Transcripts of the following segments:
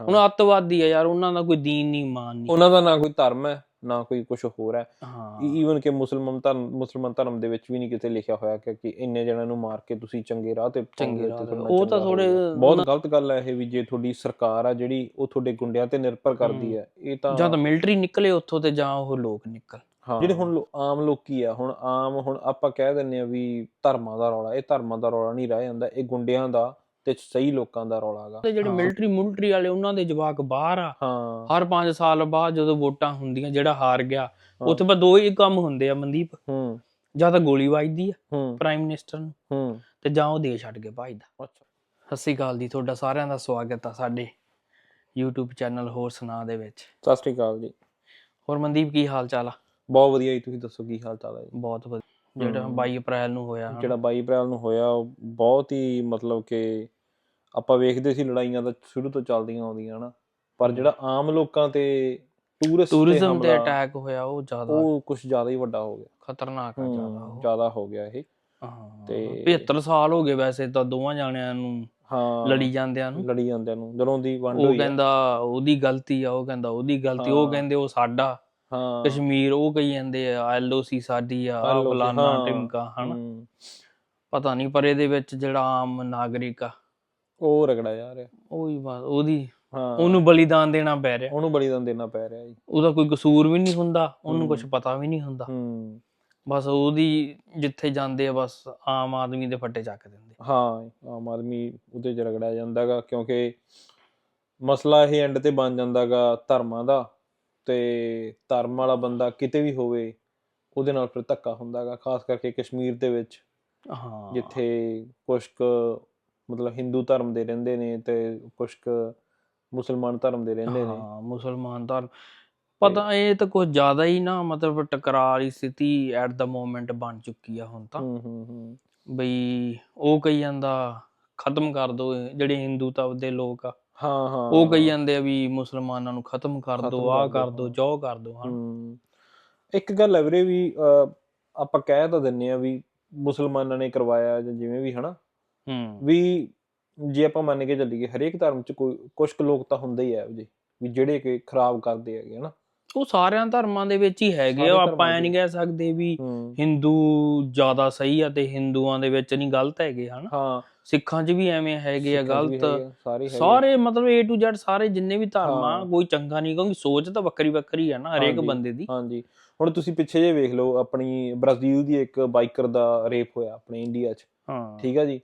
ਹੁਣ ਅੱਤਵਾਦੀ ਆ ਯਾਰ ਉਹਨਾਂ ਦਾ ਕੋਈ ਦੀਨ ਨਹੀਂ ਮਾਨ ਨਹੀਂ। ਉਹਨਾਂ ਦਾ ਨਾ ਕੋਈ ਧਰਮ ਹੈ ਨਾ ਕੋਈ ਕੁਝ ਹੋਰ ਹੈ। ਹਾਂ। ਈਵਨ ਕਿ ਮੁਸਲਮਾਨ ਧਰਮ ਮੁਸਲਮਾਨ ਧਰਮ ਦੇ ਵਿੱਚ ਵੀ ਨਹੀਂ ਕਿਤੇ ਲਿਖਿਆ ਹੋਇਆ ਕਿ ਕਿ ਇੰਨੇ ਜਣਿਆਂ ਨੂੰ ਮਾਰ ਕੇ ਤੁਸੀਂ ਚੰਗੇ ਰਾਹ ਤੇ ਚੰਗੇ ਰਾਹ ਉਹ ਤਾਂ ਥੋੜੇ। ਬਹੁਤ ਗਲਤ ਗੱਲ ਹੈ ਇਹ ਵੀ ਜੇ ਤੁਹਾਡੀ ਸਰਕਾਰ ਆ ਜਿਹੜੀ ਉਹ ਤੁਹਾਡੇ ਗੁੰਡਿਆਂ ਤੇ ਨਿਰਭਰ ਕਰਦੀ ਹੈ ਇਹ ਤਾਂ ਜਾਂ ਤਾਂ ਮਿਲਟਰੀ ਨਿਕਲੇ ਉੱਥੋਂ ਤੇ ਜਾਂ ਉਹ ਲੋਕ ਨਿਕਲ। ਜਿਹੜੇ ਹੁਣ ਆਮ ਲੋਕੀ ਆ ਹੁਣ ਆਮ ਹੁਣ ਆਪਾਂ ਕਹਿ ਦਿੰਨੇ ਆ ਵੀ ਧਰਮਾਂ ਦਾ ਰੌਲਾ ਇਹ ਧਰਮਾਂ ਦਾ ਰੌਲਾ ਨਹੀਂ ਰਹਿ ਜਾਂਦਾ ਇਹ ਗੁੰਡਿਆਂ ਦਾ ਤੇ ਸਹੀ ਲੋਕਾਂ ਦਾ ਰੌਲਾ ਹੈਗਾ ਤੇ ਜਿਹੜੇ। ਮਿਲਟਰੀ ਮੁਲਟਰੀ ਵਾਲੇ ਉਹਨਾਂ ਦੇ ਜਵਾਕ ਬਾਹਰ ਆ। ਹਾਂ। ਹਰ 5 ਸਾਲ ਬਾਅਦ ਜਦੋਂ ਵੋਟਾਂ ਹੁੰਦੀਆਂ ਜਿਹੜਾ ਹਾਰ ਗਿਆ। ਉੱਥੇ ਬਸ ਦੋ ਹੀ ਕੰਮ ਹੁੰਦੇ ਆ ਮਨਦੀਪ। ਹੂੰ। ਜਾਂ ਤਾਂ ਗੋਲੀ ਵੱਜਦੀ ਆ ਪ੍ਰਾਈਮ ਮਿਨਿਸਟਰ ਨੂੰ। ਹੂੰ। ਤੇ ਜਾਂ ਉਹ ਦੇਸ਼ ਛੱਡ ਕੇ ਭੱਜਦਾ ਅੱਛਾ। ਸਤਿ ਸ਼੍ਰੀ ਅਕਾਲ ਜੀ ਤੁਹਾਡਾ ਸਾਰਿਆਂ ਦਾ ਸਵਾਗਤ ਆ ਸਾਡੇ YouTube ਚੈਨਲ ਹੋਰ ਸੁਣਾ ਦੇ ਵਿੱਚ। ਸਤਿ ਸ਼੍ਰੀ ਅਕਾਲ ਜੀ। ਹੋਰ ਮਨਦੀਪ ਕੀ ਹਾਲ ਚਾਲ ਆ? ਬਹੁਤ ਵਧੀਆ ਜੀ ਤੁਸੀਂ ਦੱਸੋ ਕੀ ਹਾਲ ਚਾਲ ਜੀ? ਬਹੁਤ ਵਧੀਆ। ਜਿਹੜਾ ਹਮ। 22 ਅਪ੍ਰੈਲ ਨੂੰ ਹੋਇਆ। ਜਿਹੜਾ 22 ਅਪ੍ਰੈਲ ਨੂੰ ਹੋਇਆ ਉਹ ਬਹੁਤ ਹੀ ਮਤਲਬ ਕਿ ਆਪਾਂ ਵੇਖਦੇ ਸੀ ਲੜਾਈਆਂ ਤਾਂ ਸ਼ੁਰੂ ਤੋਂ ਚੱਲਦੀਆਂ ਆਉਂਦੀਆਂ ਹਨਾ ਪਰ ਜਿਹੜਾ ਆਮ ਲੋਕਾਂ ਤੇ ਟੂਰਿਸਟ ਟੂਰਿਜ਼ਮ ਤੇ ਅਟੈਕ ਹੋਇਆ ਉਹ ਜ਼ਿਆਦਾ। ਉਹ ਕੁਝ ਜ਼ਿਆਦਾ ਹੀ ਵੱਡਾ ਹੋ ਗਿਆ। ਖਤਰਨਾਕ ਆ ਜ਼ਿਆਦਾ ਉਹ। ਜ਼ਿਆਦਾ ਹੋ ਗਿਆ ਇਹ। ਹਾਂ ਤੇ- 75 ਸਾਲ ਹੋ ਗਏ ਵੈਸੇ ਤਾਂ ਦੋਵਾਂ ਜਾਣਿਆਂ ਨੂੰ ਹਾਂ। ਲੜੀ ਜਾਂਦਿਆਂ ਨੂੰ। ਲੜੀ ਜਾਂਦਿਆਂ ਨੂੰ ਜਦੋਂ ਦੀ ਵੰਡ ਉਹ ਹੋਈ ਆ। ਕਹਿੰਦਾ ਉਹਦੀ ਗਲਤੀ ਆ ਉਹ ਕਹਿੰਦਾ ਉਹਦੀ ਗਲਤੀ ਉਹ ਹਾਂ। ਕਹਿੰਦੇ ਉਹ ਸਾਡਾ। ਹਾਂ। ਕਸ਼ਮੀਰ ਉਹ ਕਹੀ ਜਾਂਦੇ ਆ ਐਲਓਸੀ ਸਾਡੀ ਆ ਫਲਾਨਾ ਹਾਂ। ਟਿਮਕਾ ਹਨਾ। ਪਤਾ ਨਹੀਂ ਪਰ ਇਹਦੇ ਵਿੱਚ ਜਿਹੜਾ ਆਮ ਨਾਗਰਿਕ ਆ ਉਹ ਰਗੜਾ ਜਾ ਰਿਹਾ ਉਹ ਬਸ ਉਹਦੀ। ਹਾਂ। ਉਹਨੂੰ ਬਲੀਦਾਨ ਦੇਣਾ ਪੈ ਰਿਹਾ। ਉਹਨੂੰ ਬਲੀਦਾਨ ਦੇਣਾ ਪੈ ਰਿਹਾ ਜੀ। ਉਹਦਾ ਕੋਈ ਕਸੂਰ ਵੀ ਨਹੀਂ ਹੁੰਦਾ ਉਹਨੂੰ। ਕੁਝ ਪਤਾ ਵੀ ਨਹੀਂ ਹੁੰਦਾ। ਹੂੰ। ਬਸ ਉਹਦੀ ਜਿੱਥੇ ਜਾਂਦੇ ਆ ਬਸ ਆਮ ਆਦਮੀ ਦੇ ਫੱਟੇ ਚੱਕ ਦਿੰਦੇ। ਹਾਂ ਆਮ ਆਦਮੀ ਉਹਦੇ ਚ ਰਗੜਿਆ ਜਾਂਦਾਗਾ ਕਿਉਂਕਿ ਮਸਲਾ ਇਹ ਐਂਡ ਤੇ ਬਣ ਜਾਂਦਾਗਾ ਧਰਮਾਂ ਦਾ ਤੇ ਧਰਮ ਵਾਲਾ ਬੰਦਾ ਕਿਤੇ ਵੀ ਹੋਵੇ ਉਹਦੇ ਨਾਲ ਫਿਰ ਧੱਕਾ ਹੁੰਦਾਗਾ ਖਾਸ ਕਰਕੇ ਕਸ਼ਮੀਰ ਦੇ ਵਿੱਚ। ਹਾਂ। ਜਿੱਥੇ ਕੁਝ ਕੁ ਮਤਲਬ ਹਿੰਦੂ ਧਰਮ ਦੇ ਰਹਿੰਦੇ ਨੇ ਤੇ ਕੁਝ ਕੁ ਮੁਸਲਮਾਨ ਧਰਮ ਦੇ ਰਹਿੰਦੇ ਨੇ। ਹਾਂ ਮੁਸਲਮਾਨ ਤਾਂ ਪਤਾ ਇਹ ਤਾਂ ਕੁਝ ਜ਼ਿਆਦਾ ਹੀ ਨਾ ਮਤਲਬ ਟਕਰਾਅ ਵਾਲੀ ਸਥਿਤੀ ਐਟ ਦਾ ਮੋਮੈਂਟ ਬਣ ਚੁੱਕੀ ਆ ਹੁਣ ਤਾਂ। ਹੂੰ ਹੂੰ ਹੂੰ। ਬਈ ਉਹ ਕਹੀ ਜਾਂਦਾ ਖਤਮ ਕਰ ਦੋ ਜਿਹੜੇ ਹਿੰਦੂ ਤਵ ਦੇ ਲੋਕ ਆ। ਹਾਂ ਹਾਂ। ਉਹ ਕਹੀ ਜਾਂਦੇ ਆ ਵੀ ਮੁਸਲਮਾਨਾਂ ਨੂੰ ਖਤਮ ਕਰ ਦੋ ਆਹ ਕਰ ਦੋ ਹਾਂ। ਜੋ ਕਰ ਦੋ ਹਮ, ਇੱਕ ਗੱਲ ਹੈ ਵੀਰੇ ਵੀ ਆਪਾਂ ਕਹਿ ਤਾਂ ਦਿੰਨੇ ਆ ਵੀ ਮੁਸਲਮਾਨਾਂ ਨੇ ਕਰਵਾਇਆ ਜਾਂ ਜਿਵੇਂ ਵੀ ਹਨਾ? ਹੂੰ ਵੀ ਜੇ ਆਪਾਂ ਮੰਨ ਕੇ ਚੱਲੀਏ ਹਰੇਕ ਧਰਮ ਚ ਕੋਈ ਕੁਝ ਕੁ ਲੋਕ ਤਾਂ ਹੁੰਦੇ ਹੀ ਆ ਜਿਹੇ ਵੀ ਜਿਹੜੇ ਕਿ ਖਰਾਬ ਕਰਦੇ ਹੈਗੇ ਹਨਾ? ਉਹ ਸਾਰਿਆਂ ਧਰਮਾਂ ਦੇ ਵਿੱਚ ਹੀ ਹੈਗੇ ਆ ਆਪਾਂ ਐ ਨਹੀਂ। ਕਹਿ ਸਕਦੇ ਵੀ ਹਿੰਦੂ ਜ਼ਿਆਦਾ ਸਹੀ ਆ ਤੇ ਹਿੰਦੂਆਂ ਦੇ ਵਿੱਚ ਨਹੀਂ ਗਲਤ ਹੈਗੇ ਹਨ? ਹਾਂ। ਸਿੱਖਾਂ 'ਚ ਵੀ ਐਵੇਂ ਹੈਗੇ ਆ ਗਲਤ। ਸਾਰੇ ਮਤਲਬ A to Z ਸਾਰੇ ਜਿੰਨੇ ਵੀ ਧਰਮ ਆ। ਕੋਈ ਚੰਗਾ ਨਹੀਂ ਕਿਉਂਕਿ ਸੋਚ ਤਾਂ ਵੱਖਰੀ ਵੱਖਰੀ ਆ ਨਾ ਹਰੇਕ। ਬੰਦੇ ਦੀ। ਹਾਂਜੀ। ਹੁਣ ਤੁਸੀਂ ਪਿੱਛੇ ਜੇ ਵੇਖ ਲਓ ਆਪਣੀ ਬ੍ਰਾਜ਼ੀਲ ਦੀ ਇੱਕ ਬਾਈਕਰ ਦਾ ਰੇਪ ਹੋਇਆ ਆਪਣੇ ਇੰਡੀਆ 'ਚ। ਹਾਂ। ਠੀਕ ਆ ਜੀ?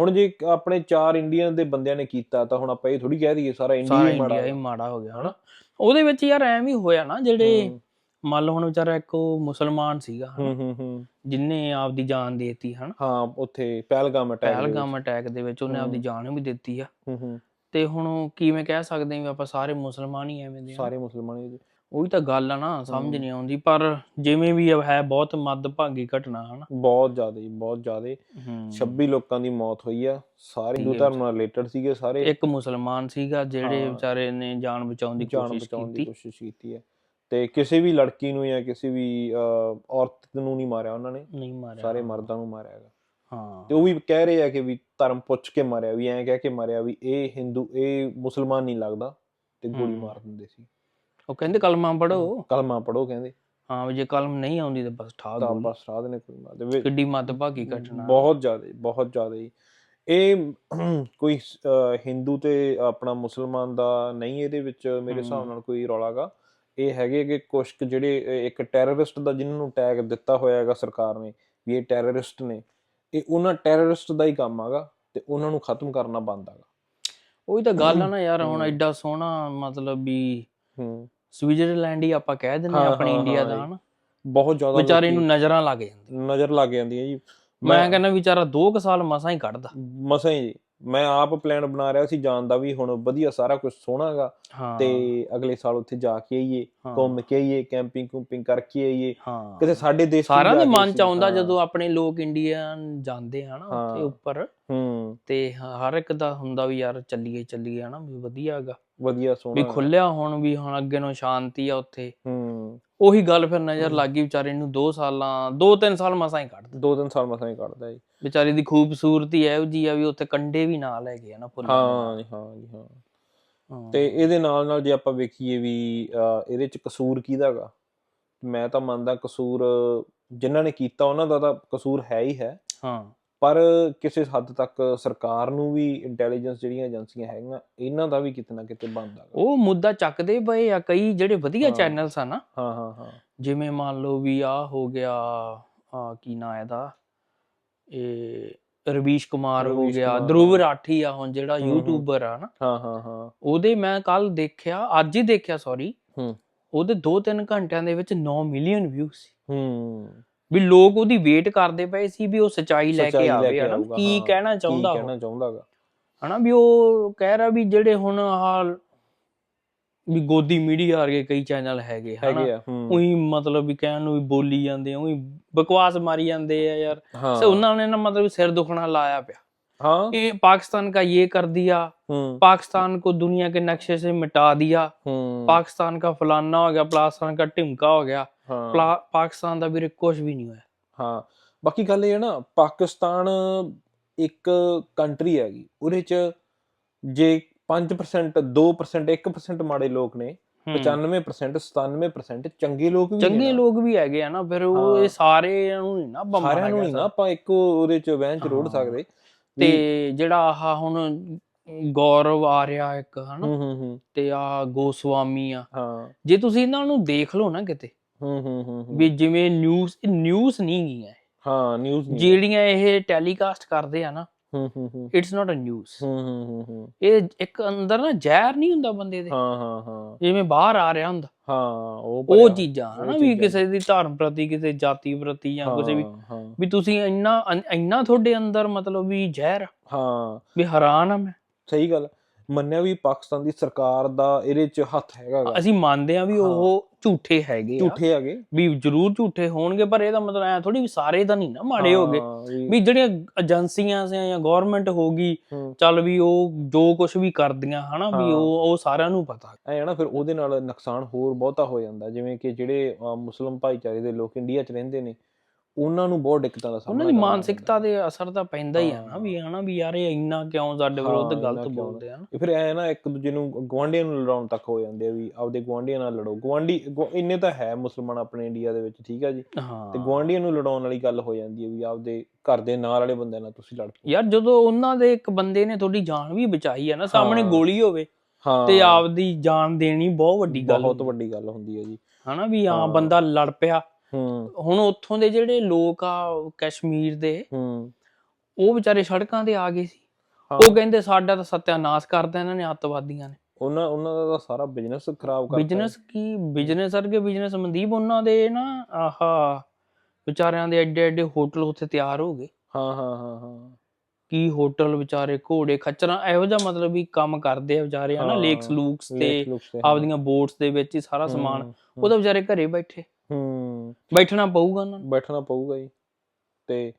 ਹੁਣ ਜੇ ਆਪਣੇ ਚਾਰ ਇੰਡੀਅਨ ਦੇ ਬੰਦਿਆਂ ਨੇ ਕੀਤਾ ਤਾਂ ਹੁਣ ਆਪਾਂ ਇਹ ਥੋੜੀ ਕਹਿ ਦਈਏ ਸਾਰਾ ਇੰਡੀਆ ਹੀ ਮਾੜਾ ਹੀ। ਮਾੜਾ ਹੋ ਗਿਆ ਹਨਾ? ਉਹਦੇ ਵਿੱਚ ਯਾਰ ਐਵੇਂ ਹੀ ਹੋਇਆ ਨਾ ਜਿਹੜੇ ਮੰਨ ਲਓ ਹੁਣ ਵਿਚਾਰਾ ਇੱਕ ਉਹ ਮੁਸਲਮਾਨ ਸੀਗਾ ਹੂੰ ਹੂੰ ਹੂੰ। ਜਿਨੇ ਆਪਦੀ ਜਾਨ ਦੇਤੀ ਹਨ? ਹਾਂ ਉੱਥੇ ਪਹਿਲਗਾਮ ਅਟੈਕ ਪਹਿਲਗਾਮ ਅਟੈਕ ਦੇ ਵਿੱਚ ਉਹਨੇ। ਆਪਦੀ ਜਾਨ ਵੀ ਦਿੱਤੀ ਆ। ਹੂੰ ਹੂੰ। ਤੇ ਹੁਣ ਕਿਵੇਂ ਕਹਿ ਸਕਦੇ ਵੀ ਆਪਾਂ ਸਾਰੇ ਮੁਸਲਮਾਨ ਹੀ ਐਵੇਂ ਦੇ ਆ? ਸਾਰੇ ਮੁਸਲਮਾਨ ਹੀ। ਉਹੀ ਤਾਂ ਗੱਲ ਆ ਨਾ ਸਮਝ। ਨਹੀਂ ਆਉਂਦੀ। ਪਰ ਜਿਵੇਂ ਵੀ ਹੈ ਬਹੁਤ ਮੱਦਭਾਗੀ ਘਟਨਾ ਹਨਾ? ਬਹੁਤ ਜ਼ਿਆਦਾ ਜੀ ਬਹੁਤ ਜ਼ਿਆਦਾ। ਹੂੰ। 26 ਲੋਕਾਂ ਦੀ ਮੌਤ ਹੋਈ ਆ। ਸਾਰੇ ਹਿੰਦੂ। ਧਰਮ ਨਾਲ ਰਿਲੇਟਡ ਸੀਗੇ ਸਾਰੇ। ਇੱਕ ਮੁਸਲਮਾਨ ਸੀਗਾ ਜਿਹੜੇ। ਵਿਚਾਰੇ ਨੇ ਜਾਨ ਬਚਾਉਣ ਦੀ ਕੋਸ਼ਿਸ਼ ਕੀਤੀ। ਕੋਸ਼ਿਸ਼ ਕੀਤੀ ਹੈ ਤੇ ਕਿਸੇ ਵੀ ਲੜਕੀ ਨੂੰ ਜਾਂ ਕਿਸੇ ਵੀ ਔਰਤ ਨੂੰ ਨਹੀਂ ਮਾਰਿਆ ਉਹਨਾਂ ਨੇ। ਨਹੀਂ ਮਾਰਿਆ। ਸਾਰੇ ਮਰਦਾਂ ਨੂੰ ਮਾਰਿਆ ਹੈਗਾ। ਹਾਂ। ਤੇ ਉਹ ਵੀ ਕਹਿ ਰਹੇ ਆ ਕਿ ਵੀ ਧਰਮ ਪੁੱਛ ਕੇ ਮਾਰਿਆ ਵੀ ਐਂ ਕਹਿ ਕੇ ਮਾਰਿਆ ਵੀ ਇਹ ਹਿੰਦੂ ਇਹ ਮੁਸਲਮਾਨ ਨਹੀਂ ਲੱਗਦਾ ਤੇ ਗੋਲੀ। ਮਾਰ ਦਿੰਦੇ ਸੀ। ਉਹ ਕਹਿੰਦੇ ਕਲਮਾ ਪੜੋ ਕਲਮਾ ਪੜੋ ਕਹਿੰਦੇ। ਹਾਂ ਵੀ ਜੇ ਕਲਮ ਨਹੀਂ ਆਉਂਦੀ ਤਾਂ ਬਸ ਠਾ ਤਾਂ ਬਸ ਰਾਹ ਨੇ ਕੋਈ ਮਾਰ ਦੇ ਕਿੱਡੀ ਮੱਦਭਾਗੀ ਘਟਨਾ। ਬਹੁਤ ਜ਼ਿਆਦਾ ਬਹੁਤ ਜ਼ਿਆਦਾ ਹੀ ਇਹ ਕੋਈ ਹਿੰਦੂ ਤੇ ਆਪਣਾ ਮੁਸਲਮਾਨ ਦਾ ਨਹੀਂ ਇਹਦੇ ਵਿੱਚ ਮੇਰੇ ਹਿਸਾਬ। ਨਾਲ ਕੋਈ ਰੌਲਾਗਾ। ਇਹ ਹੈਗੇ ਕਿ ਕੁਝ ਜਿਹੜੇ ਇੱਕ ਟੈਰਰਿਸਟ ਦਾ ਜਿਨ੍ਹਾਂ ਨੂੰ ਟੈਗ ਦਿੱਤਾ ਹੋਇਆ ਹੈਗਾ ਸਰਕਾਰ ਨੇ ਵੀ ਇਹ ਟੈਰਰਿਸਟ ਨੇ ਇਹ ਉਹਨਾਂ ਟੈਰਰਿਸਟ ਦਾ ਹੀ ਕੰਮ ਹੈਗਾ ਤੇ ਉਹਨਾਂ ਨੂੰ ਖਤਮ ਕਰਨਾ ਬੰਦ ਹੈਗਾ ਉਹੀ ਤਾਂ ਗੱਲ ਆ ਨਾ ਯਾਰ ਹੁਣ। ਐਡਾ ਸੋਹਣਾ ਮਤਲਬ ਵੀ ਹੂੰ। ਸਵਿਟਜ਼ਰਲੈਂਡ ਹੀ ਆਪਾਂ ਕਹਿ ਦਿੰਦੇ ਆ ਆਪਣੇ ਇੰਡੀਆ ਦਾ। ਹਨਾ। ਬਹੁਤ ਜ਼ਿਆਦਾ ਵਿਚਾਰੇ ਨੂੰ ਨਜ਼ਰਾਂ ਲੱਗ ਜਾਂਦੀ ਨਜ਼ਰ ਲੱਗ ਜਾਂਦੀ ਹੈ ਜੀ। ਮੈਂ ਕਹਿੰਦਾ ਵਿਚਾਰਾ 2 ਸਾਲ ਮਸਾਂ ਹੀ ਕੱਢਦਾ। ਮਸਾਂ ਹੀ ਜੀ। ਮੈਂ ਆਪ ਪਲਾਨ ਬਣਾ ਰਿਹਾ ਸੀ ਜਾਣ ਦਾ ਵੀ ਹੁਣ ਵਧੀਆ ਸਾਰਾ ਕੁਝ ਸੋਹਣਾ ਹੈਗਾ ਹਾਂ। ਤੇ ਅਗਲੇ ਸਾਲ ਉੱਥੇ ਜਾ ਕੇ ਆਈਏ ਘੁੰਮ ਕੇ ਆਈਏ ਕੈਂਪਿੰਗ ਕੁੰਪਿੰਗ ਕਰਕੇ ਆਈਏ। ਕਿਤੇ ਸਾਡੇ ਦੇਸ਼ ਸਾਰਿਆਂ ਦੇ ਮਨ ਚ ਆਉਂਦਾ ਜਦੋਂ ਆਪਣੇ ਲੋਕ ਇੰਡੀਆ ਜਾਂਦੇ ਹਨ ਉੱਥੇ ਹਾਂ। ਉੱਪਰ। ਹੂੰ। ਤੇ ਹਰ ਇੱਕ ਦਾ ਹੁੰਦਾ ਵੀ ਯਾਰ ਚੱਲੀਏ ਚੱਲੀਏ ਹਨਾ ਵੀ ਵਧੀਆ ਹੈਗਾ ਵਧੀਆ ਸੋਹਣਾ ਵੀ ਖੁੱਲਿਆ ਹੁਣ ਵੀ ਹੁਣ ਅੱਗੇ ਨੂੰ ਸ਼ਾਂਤੀ ਆ ਉੱਥੇ। ਹੂੰ। ਉਹੀ ਗੱਲ ਫਿਰ ਨਜ਼ਰ ਲੱਗ ਗਈ ਵਿਚਾਰੇ ਨੂੰ 2 ਸਾਲਾਂ 2-3 ਸਾਲ ਮਸਾਂ ਹੀ ਕੱਢਦਾ। ਦੋ ਤਿੰਨ ਸਾਲ ਮਸਾਂ ਹੀ ਕੱਢਦਾ ਜੀ। ਵਿਚਾਰੀ ਦੀ ਖੂਬਸੂਰਤੀ ਇਹੋ ਜੀ ਆ ਵੀ ਉੱਥੇ ਕੰਡੇ ਵੀ ਨਾਲ ਹੈਗੇ ਆ ਨਾ ਫੁੱਲਾਂ ਹਾਂ। ਜੀ ਹਾਂ ਜੀ ਹਾਂ। ਤੇ ਇਹਦੇ ਨਾਲ ਨਾਲ ਜੇ ਆਪਾਂ ਵੇਖੀਏ ਵੀ ਇਹਦੇ ਚ ਕਸੂਰ ਕਿਹਦਾ ਗਾ? ਮੈਂ ਤਾਂ ਮੰਨਦਾ ਕਸੂਰ ਜਿਨ੍ਹਾਂ ਨੇ ਕੀਤਾ ਉਹਨਾਂ ਦਾ ਤਾਂ ਕਸੂਰ ਹੈ ਹੀ ਹੈ। ਹਾਂ। ਪਰ ਕਿਸੇ ਹੱਦ ਤੱਕ ਸਰਕਾਰ ਨੂੰ ਵੀ ਇੰਟੈਲੀਜੈਂਸ ਜਿਹੜੀਆਂ ਏਜੰਸੀਆਂ ਹੈਗੀਆਂ ਇਹਨਾਂ ਦਾ ਵੀ ਕਿਤੇ ਨਾ ਕਿਤੇ ਬਣਦਾ ਗਾ। ਉਹ ਮੁੱਦਾ ਚੱਕਦੇ ਪਏ ਆ ਕਈ ਜਿਹੜੇ ਵਧੀਆ। ਚੈਨਲਸ ਆ ਨਾ ਹਾਂ ਹਾਂ ਹਾਂ ਜਿਵੇਂ ਮੰਨ ਲਓ ਵੀ ਆ ਹੋ ਗਿਆ ਆ ਕੀ ਨਾਂ ਇਹਦਾ ਇਹ ਰਵੀਸ਼ ਕੁਮਾਰ ਹੋ ਗਿਆ ਧਰੁਵ। ਰਾਠੀ ਆ ਹੁਣ ਜਿਹੜਾ। ਯੂਟਿਊਬਰ ਆ ਨਾ ਹਾਂ ਹਾਂ ਹਾਂ ਉਹਦੇ ਮੈਂ ਕੱਲ ਦੇਖਿਆ ਅੱਜ ਹੀ ਦੇਖਿਆ ਸੌਰੀ ਹੂੰ। ਉਹਦੇ 2-3 ਘੰਟਿਆਂ ਦੇ ਵਿੱਚ 9 ਮਿਲੀਅਨ ਵਿਊ ਸੀ ਹੂੰ ਵੀ ਲੋਕ ਉਹਦੀ ਵੇਟ ਕਰਦੇ ਪਏ ਸੀ ਵੀ ਉਹ ਸਚਾਈ ਲੈ ਸੱਚਾਈ ਕੇ ਲੈ ਆਵੇ ਕੇ ਹਨਾ ਆਊਗਾ, ਕੀ ਹਾਂ, ਕਹਿਣਾ ਕੀ ਚਾਹੁੰਦਾ ਉਹ ਕਹਿਣਾ ਚਾਹੁੰਦਾਗਾ ਹਨਾ ਵੀ ਉਹ ਕਹਿ ਰਿਹਾ ਵੀ ਜਿਹੜੇ ਹੁਣ ਆਹ ਵੀ ਗੋਦੀ ਮੀਡੀਆ ਵਰਗੇ ਕਈ ਚੈਨਲ ਹੈਗੇ ਹਨਾ ਹੈਗੇ ਆ ਹੂੰ ਉਹੀ ਮਤਲਬ ਵੀ ਕਹਿਣ ਨੂੰ ਵੀ ਬੋਲੀ ਜਾਂਦੇ ਆ ਉਹੀ ਬਕਵਾਸ ਮਾਰੀ ਜਾਂਦੇ ਆ ਯਾਰ ਹਾਂ ਸੇ ਉਹਨਾਂ ਨੇ ਨਾ ਮਤਲਬ ਸਿਰ ਦੁਖਣਾ ਲਾਇਆ ਪਿਆ ਹਾਂ ये पाकिस्तान का ये कर दिया ਹੂੰ पाकिस्तान को दुनिया के नक्शे से मिटा दिया ਹੂੰ पाकिस्तान का फलाना हो गया पाकिस्तान का टिमका हो गया ਹਾਂ। ਪਾਕਿਸਤਾਨ ਦਾ ਵੀਰੇ ਕੁਝ ਵੀ ਨਹੀਂ ਹੋਇਆ। ਹਾਂ ਬਾਕੀ ਗੱਲ ਇਹ ਹੈ ਨਾ ਪਾਕਿਸਤਾਨ ਇੱਕ ਕੰਟਰੀ ਹੈਗੀ ਉਹਦੇ ਚ ਜੇ 5% 2% 1% ਮਾੜੇ ਲੋਕ ਨੇ 95% 97% ਚੰਗੇ ਲੋਕ ਵੀ ਚੰਗੇ ਲੋਕ ਵੀ ਹੈਗੇ ਆ ਨਾ ਫਿਰ ਉਹ ਇਹ ਸਾਰੇ ਨੂੰ ਨਹੀਂ ਨਾ ਬੰਮਾ ਸਾਰਿਆਂ ਨੂੰ ਨਹੀਂ ਨਾ ਆਪਾਂ ਇੱਕ ਉਹਦੇ ਚ ਵਹਿਣ ਰੋੜ ਸਕਦੇ। ਤੇ ਜਿਹੜਾ ਆਹ ਹੁਣ ਗੌਰਵ ਆ ਰਿਹਾ ਇੱਕ ਹਨਾ? ਤੇ ਆ ਗੋਸਵਾਮੀ ਆ। ਜੇ ਤੁਸੀਂ ਇਹਨਾਂ ਨੂੰ ਦੇਖ ਲਓ ਨਾ ਕਿਤੇ ਹੂੰ ਹੂੰ ਹੂੰ ਹੂੰ। ਵੀ ਜਿਵੇਂ ਨਿਊਜ਼ ਨਿਊਜ਼ ਨਹੀਂ ਗਈਆਂ ਹਾਂ ਨਿਊਜ਼ ਜਿਹੜੀਆਂ ਇਹ ਟੈਲੀਕਾਸਟ ਕਰਦੇ ਆ ਨਾ ਹੂੰ ਹੂੰ ਹੂੰ। ਇਟਸ ਨਾਟ ਅ ਨਿਊਜ਼ ਹੂੰ ਹੂੰ ਇਹ ਇੱਕ ਅੰਦਰ ਨਾ ਜ਼ਹਿਰ ਨਹੀਂ ਹੁੰਦਾ ਬੰਦੇ ਦੇ। ਹਾਂ ਹਾਂ ਹਾਂ। ਜਿਵੇਂ ਬਾਹਰ ਆ ਰਿਹਾ ਹੁੰਦਾ। ਹਾਂ ਉਹ ਉਹ ਚੀਜ਼ਾਂ ਹਨਾ ਵੀ। ਕਿਸੇ ਦੀ ਧਰਮ ਪ੍ਰਤੀ ਕਿਸੇ ਜਾਤੀ ਪ੍ਰਤੀ ਜਾਂ ਕਿਸੇ ਵੀ। ਵੀ ਤੁਸੀਂ ਇੰਨਾ ਇੰਨਾ ਤੁਹਾਡੇ ਅੰਦਰ ਮਤਲਬ ਵੀ ਜ਼ਹਿਰ ਹਾਂ। ਵੀ ਹੈਰਾਨ ਆ ਮੈਂ। ਸਹੀ ਗੱਲ। ਮੰਨਿਆ ਵੀ ਪਾਕਿਸਤਾਨ ਦੀ ਸਰਕਾਰ ਦਾ ਇਹਦੇ ਚ ਹੱਥ ਹੈਗਾ। ਅਸੀਂ ਮੰਨਦੇ ਆ ਵੀ। ਉਹ ਝੂਠੇ ਹੈਗੇ ਆ। ਝੂਠੇ ਹੈਗੇ। ਵੀ ਜ਼ਰੂਰ ਝੂਠੇ ਹੋਣਗੇ ਪਰ ਇਹਦਾ ਮਤਲਬ ਐ ਥੋੜੀ ਵੀ ਸਾਰੇ ਤਾਂ ਨਹੀਂ ਨਾ ਮਾੜੇ ਹੋ ਗਏ ਹਾਂ, ਵੀ- ਜਿਹੜੀਆਂ ਏਜੰਸੀਆਂ ਸੀ ਜਾਂ ਗਵਰਨਮੈਂਟ ਹੋ ਗਈ ਹੂੰ। ਚੱਲ ਵੀ ਉਹ ਜੋ ਕੁਝ ਵੀ ਕਰਦੀਆਂ ਹਨਾ ਵੀ ਹਾਂ। ਉਹ ਉਹ ਸਾਰਿਆਂ ਨੂੰ ਪਤਾ। ਐ ਨਾ ਫਿਰ ਉਹਦੇ ਨਾਲ ਨੁਕਸਾਨ ਹੋਰ ਬਹੁਤਾ ਹੋ ਜਾਂਦਾ। ਜਿਵੇਂ ਕਿ ਜਿਹੜੇ ਮੁਸਲਮ ਭਾਈਚਾਰੇ ਦੇ ਲੋਕ ਇੰਡੀਆ 'ਚ ਰਹਿੰਦੇ ਨੇ ਉਹਨਾਂ ਨੂੰ ਬਹੁਤ ਦਿੱਕਤਾਂ ਦਾ ਸਾਹਮਣਾ ਉਹਨਾਂ ਦੀ ਮਾਨਸਿਕਤਾ। ਦੇ ਅਸਰ ਤਾਂ ਪੈਂਦਾ ਹੀ ਆ ਨਾ। ਵੀ ਹਨਾ ਵੀ ਯਾਰ ਇਹ ਇੰਨਾ ਕਿਉਂ ਸਾਡੇ ਵਿਰੁੱਧ ਗਲਤ? ਬੋਲਦੇ ਆ ਨਾ ਇਹ ਫਿਰ ਐ ਨਾ ਇੱਕ ਦੂਜੇ ਨੂੰ ਗਵਾਂਢੀਆਂ ਨੂੰ ਲੜਾਉਣ ਤੱਕ ਹੋ ਜਾਂਦੇ ਆ ਵੀ ਆਪਦੇ ਗਵਾਂਢੀਆਂ ਨਾਲ ਲੜੋ ਗਵਾਂਢੀ ਇੰਨੇ ਤਾਂ ਹੈ ਮੁਸਲਮਾਨ ਆਪਣੇ ਇੰਡੀਆ ਦੇ ਵਿੱਚ ਠੀਕ ਆ ਜੀ ਤੇ ਗਵਾਂਢੀਆਂ ਨੂੰ ਲੜਾਉਣ ਵਾਲੀ ਗੱਲ ਹੋ ਜਾਂਦੀ ਹੈ ਵੀ ਆਪਦੇ ਘਰ ਦੇ ਨਾਲ ਵਾਲੇ ਬੰਦੇ ਨਾਲ ਤੁਸੀਂ ਲੜ ਯਾਰ ਜਦੋਂ ਉਹਨਾਂ ਦੇ ਇੱਕ ਬੰਦੇ ਨੇ ਤੁਹਾਡੀ ਜਾਨ ਵੀ ਬਚਾਈ ਆ ਨਾ ਸਾਹਮਣੇ। ਗੋਲੀ ਹੋਵੇ ਤੇ ਆਪਦੀ ਜਾਨ ਦੇਣੀ ਬਹੁਤ ਵੱਡੀ ਗੱਲ ਬਹੁਤ ਵੱਡੀ ਗੱਲ ਹੁੰਦੀ ਹੈ ਜੀ ਹਨਾ ਵੀ ਹਾਂ। ਬੰਦਾ ਲੜ ਪਿਆ ਹੁਣ ਉੱਥੋਂ ਦੇ ਜਿਹੜੇ ਲੋਕ ਆ ਕਸ਼ਮੀਰ ਦੇ ਉਹ ਵਿਚਾਰੇ ਸੜਕਾਂ ਤੇ ਆ ਗਏ ਸੀ। ਉਹ ਕਹਿੰਦੇ ਸਾਡਾ ਤਾਂ ਸਤਿਆਨਾਸ਼ ਕਰਦਾ ਇਹਨਾਂ ਨੇ ਅੱਤਵਾਦੀਆਂ ਨੇ। ਉਹਨਾਂ ਉਹਨਾਂ ਦਾ ਤਾਂ ਸਾਰਾ ਬਿਜ਼ਨਸ ਖਰਾਬ ਕਰਤਾ। ਬਿਜ਼ਨਸ ਕੀ? ਬਿਜ਼ਨਸ ਵਰਗੇ ਬਿਜ਼ਨਸ ਮਨਦੀਪ ਉਹਨਾਂ ਦੇ ਨਾ ਆਹਾ ਵਿਚਾਰਿਆਂ ਦੇ ਐਡੇ ਐਡੇ ਹੋਟਲ ਉੱਥੇ ਤਿਆਰ ਹੋ ਗਏ। ਹਾਂ ਹਾਂ ਹਾਂ ਹਾਂ। ਕੀ ਹੋਟਲ ਵਿਚਾਰੇ ਘੋੜੇ ਖੱਚਰਾਂ ਇਹੋ ਜਿਹਾ ਮਤਲਬ ਵੀ ਕੰਮ ਕਰਦੇ ਆ ਵਿਚਾਰੇ ਹਨਾ ਲੇਕਸ ਲੂਕਸ ਤੇ। ਆਪਦੀਆਂ ਬੋਟਸ ਦੇ ਵਿੱਚ ਹੀ ਸਾਰਾ ਸਮਾਨ। ਹੂੰ, ਉਹ ਤਾਂ ਵਿਚਾਰੇ ਘਰੇ ਬੈਠੇ। ਹੂੰ। ਬੈਠਣਾ ਪਊਗਾ ਉਹਨਾਂ ਨੂੰ। ਬੈਠਣਾ ਪਊਗਾ ਜੀ। ਤੇ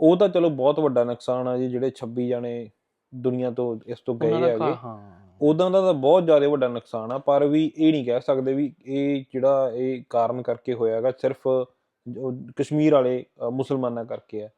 ਉਹ ਤਾਂ ਚਲੋ ਬਹੁਤ ਵੱਡਾ ਨੁਕਸਾਨ ਆ ਜੀ ਜਿਹੜੇ 26 ਜਾਣੇ ਦੁਨੀਆ ਤੋਂ ਇਸ ਤੋਂ ਗਏ ਹੈਗੇ ਹਾਂ। ਉਦਾਂ ਦਾ ਤਾਂ ਬਹੁਤ ਜ਼ਿਆਦਾ ਵੱਡਾ ਨੁਕਸਾਨ ਆ ਪਰ ਵੀ ਇਹ ਨਹੀਂ ਕਹਿ ਸਕਦੇ ਵੀ ਇਹ ਜਿਹੜਾ ਇਹ ਕਾਰਨ ਕਰਕੇ ਹੋਇਆਗਾ ਸਿਰਫ ਕਸ਼ਮੀਰ ਵਾਲੇ ਮੁਸਲਮਾਨਾਂ ਕਰਕੇ ਆ।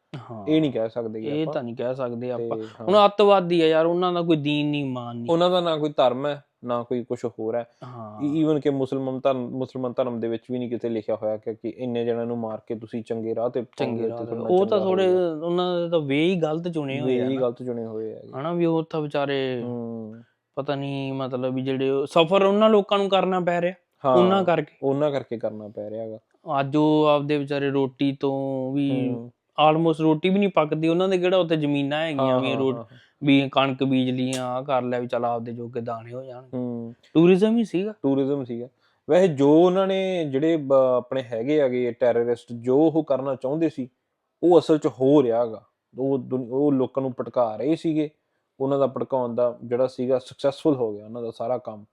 ਇਹ ਨਹੀਂ ਕਹਿ ਸਕਦੇ ਇਹ ਤਾਂ ਨਹੀਂ ਕਹਿ ਸਕਦੇ ਆਪਾਂ। ਹੁਣ ਅੱਤਵਾਦੀ ਆ ਯਾਰ ਉਹਨਾਂ ਦਾ ਕੋਈ ਦੀਨ ਨਹੀਂ ਮਾਨ ਨਹੀਂ। ਉਹਨਾਂ ਦਾ ਨਾ ਕੋਈ ਧਰਮ ਹੈ। ਨਾ ਕੋਈ ਕੁਝ ਹੋਰ ਹੈ। ਹਾਂ। ਈਵਨ ਕਿ ਮੁਸਲਮਾਨ ਧਰਮ ਮੁਸਲਮਾਨ ਧਰਮ ਦੇ ਵਿੱਚ ਵੀ ਨਹੀਂ ਕਿਤੇ ਲਿਖਿਆ ਹੋਇਆ ਕਿ ਕਿ ਇੰਨੇ ਜਣਿਆਂ ਨੂੰ ਮਾਰ ਕੇ ਤੁਸੀਂ ਚੰਗੇ ਰਾਹ ਤੇ ਚੰਗੇ ਰਾਹ ਉਹ ਤਾਂ ਥੋੜੇ। ਉਹਨਾਂ ਦੇ ਤਾਂ ਵੇ ਹੀ ਗਲਤ ਚੁਣੇ ਹੋਏ ਆ ਇਹ ਨਾ। ਗਲਤ ਚੁਣੇ ਹੋਏ ਹੈਗੇ ਹਨਾ ਵੀ ਉਹ ਤਾਂ ਵਿਚਾਰੇ ਹੂੰ। ਪਤਾ ਨਹੀਂ ਮਤਲਬ ਵੀ ਜਿਹੜੇ ਸਫਰ ਉਹਨਾਂ ਲੋਕਾਂ ਨੂੰ ਕਰਨਾ ਪੈ ਰਿਹਾ। ਹਾਂ। ਉਹਨਾਂ ਕਰਕੇ। ਉਹਨਾਂ ਕਰਕੇ ਕਰਨਾ ਪੈ ਰਿਹਾ ਹੈਗਾ। ਅੱਜ ਉਹ ਆਪਦੇ ਵਿਚਾਰੇ ਰੋਟੀ ਤੋਂ ਵੀ ਹੂੰ। ਆਲਮੋਸਟ ਰੋਟੀ ਵੀ ਨਹੀਂ ਪੱਕਦੀ। ਉਹਨਾਂ ਦੇ ਕਿਹੜਾ ਉੱਥੇ ਜ਼ਮੀਨਾਂ ਹੈਗੀਆਂ ਹਾਂ, ਵੀ ਹਾਂ, ਰੋ ਹਾਂ। ਵੀ ਕਣਕ ਬੀਜ ਲੀਆਂ ਆਹ ਕਰ ਲਿਆ ਵੀ ਚਲ ਆਪਦੇ ਜੋਗੇ ਦਾਣੇ ਹੋ ਜਾਣਗੇ ਹੂੰ। ਟੂਰਿਜ਼ਮ ਹੀ ਸੀਗਾ। ਟੂਰਿਜ਼ਮ ਸੀਗਾ। ਵੈਸੇ ਜੋ ਉਹਨਾਂ ਨੇ ਜਿਹੜੇ ਆਪਣੇ ਹੈਗੇ ਹੈਗੇ ਟੈਰਰਿਸਟ ਜੋ ਉਹ ਕਰਨਾ ਚਾਹੁੰਦੇ ਸੀ ਉਹ ਅਸਲ 'ਚ ਹੋ ਰਿਹਾ ਹੈਗਾ ਉਹ ਉਹ ਲੋਕਾਂ ਨੂੰ ਭਟਕਾ ਰਹੇ ਸੀਗੇ। ਉਹਨਾਂ ਦਾ ਭਟਕਾਉਣ ਦਾ ਜਿਹੜਾ ਸੀਗਾ ਸਕਸੈਸਫੁਲ ਹੋ ਗਿਆ ਉਹਨਾਂ ਦਾ ਸਾਰਾ ਕੰਮ।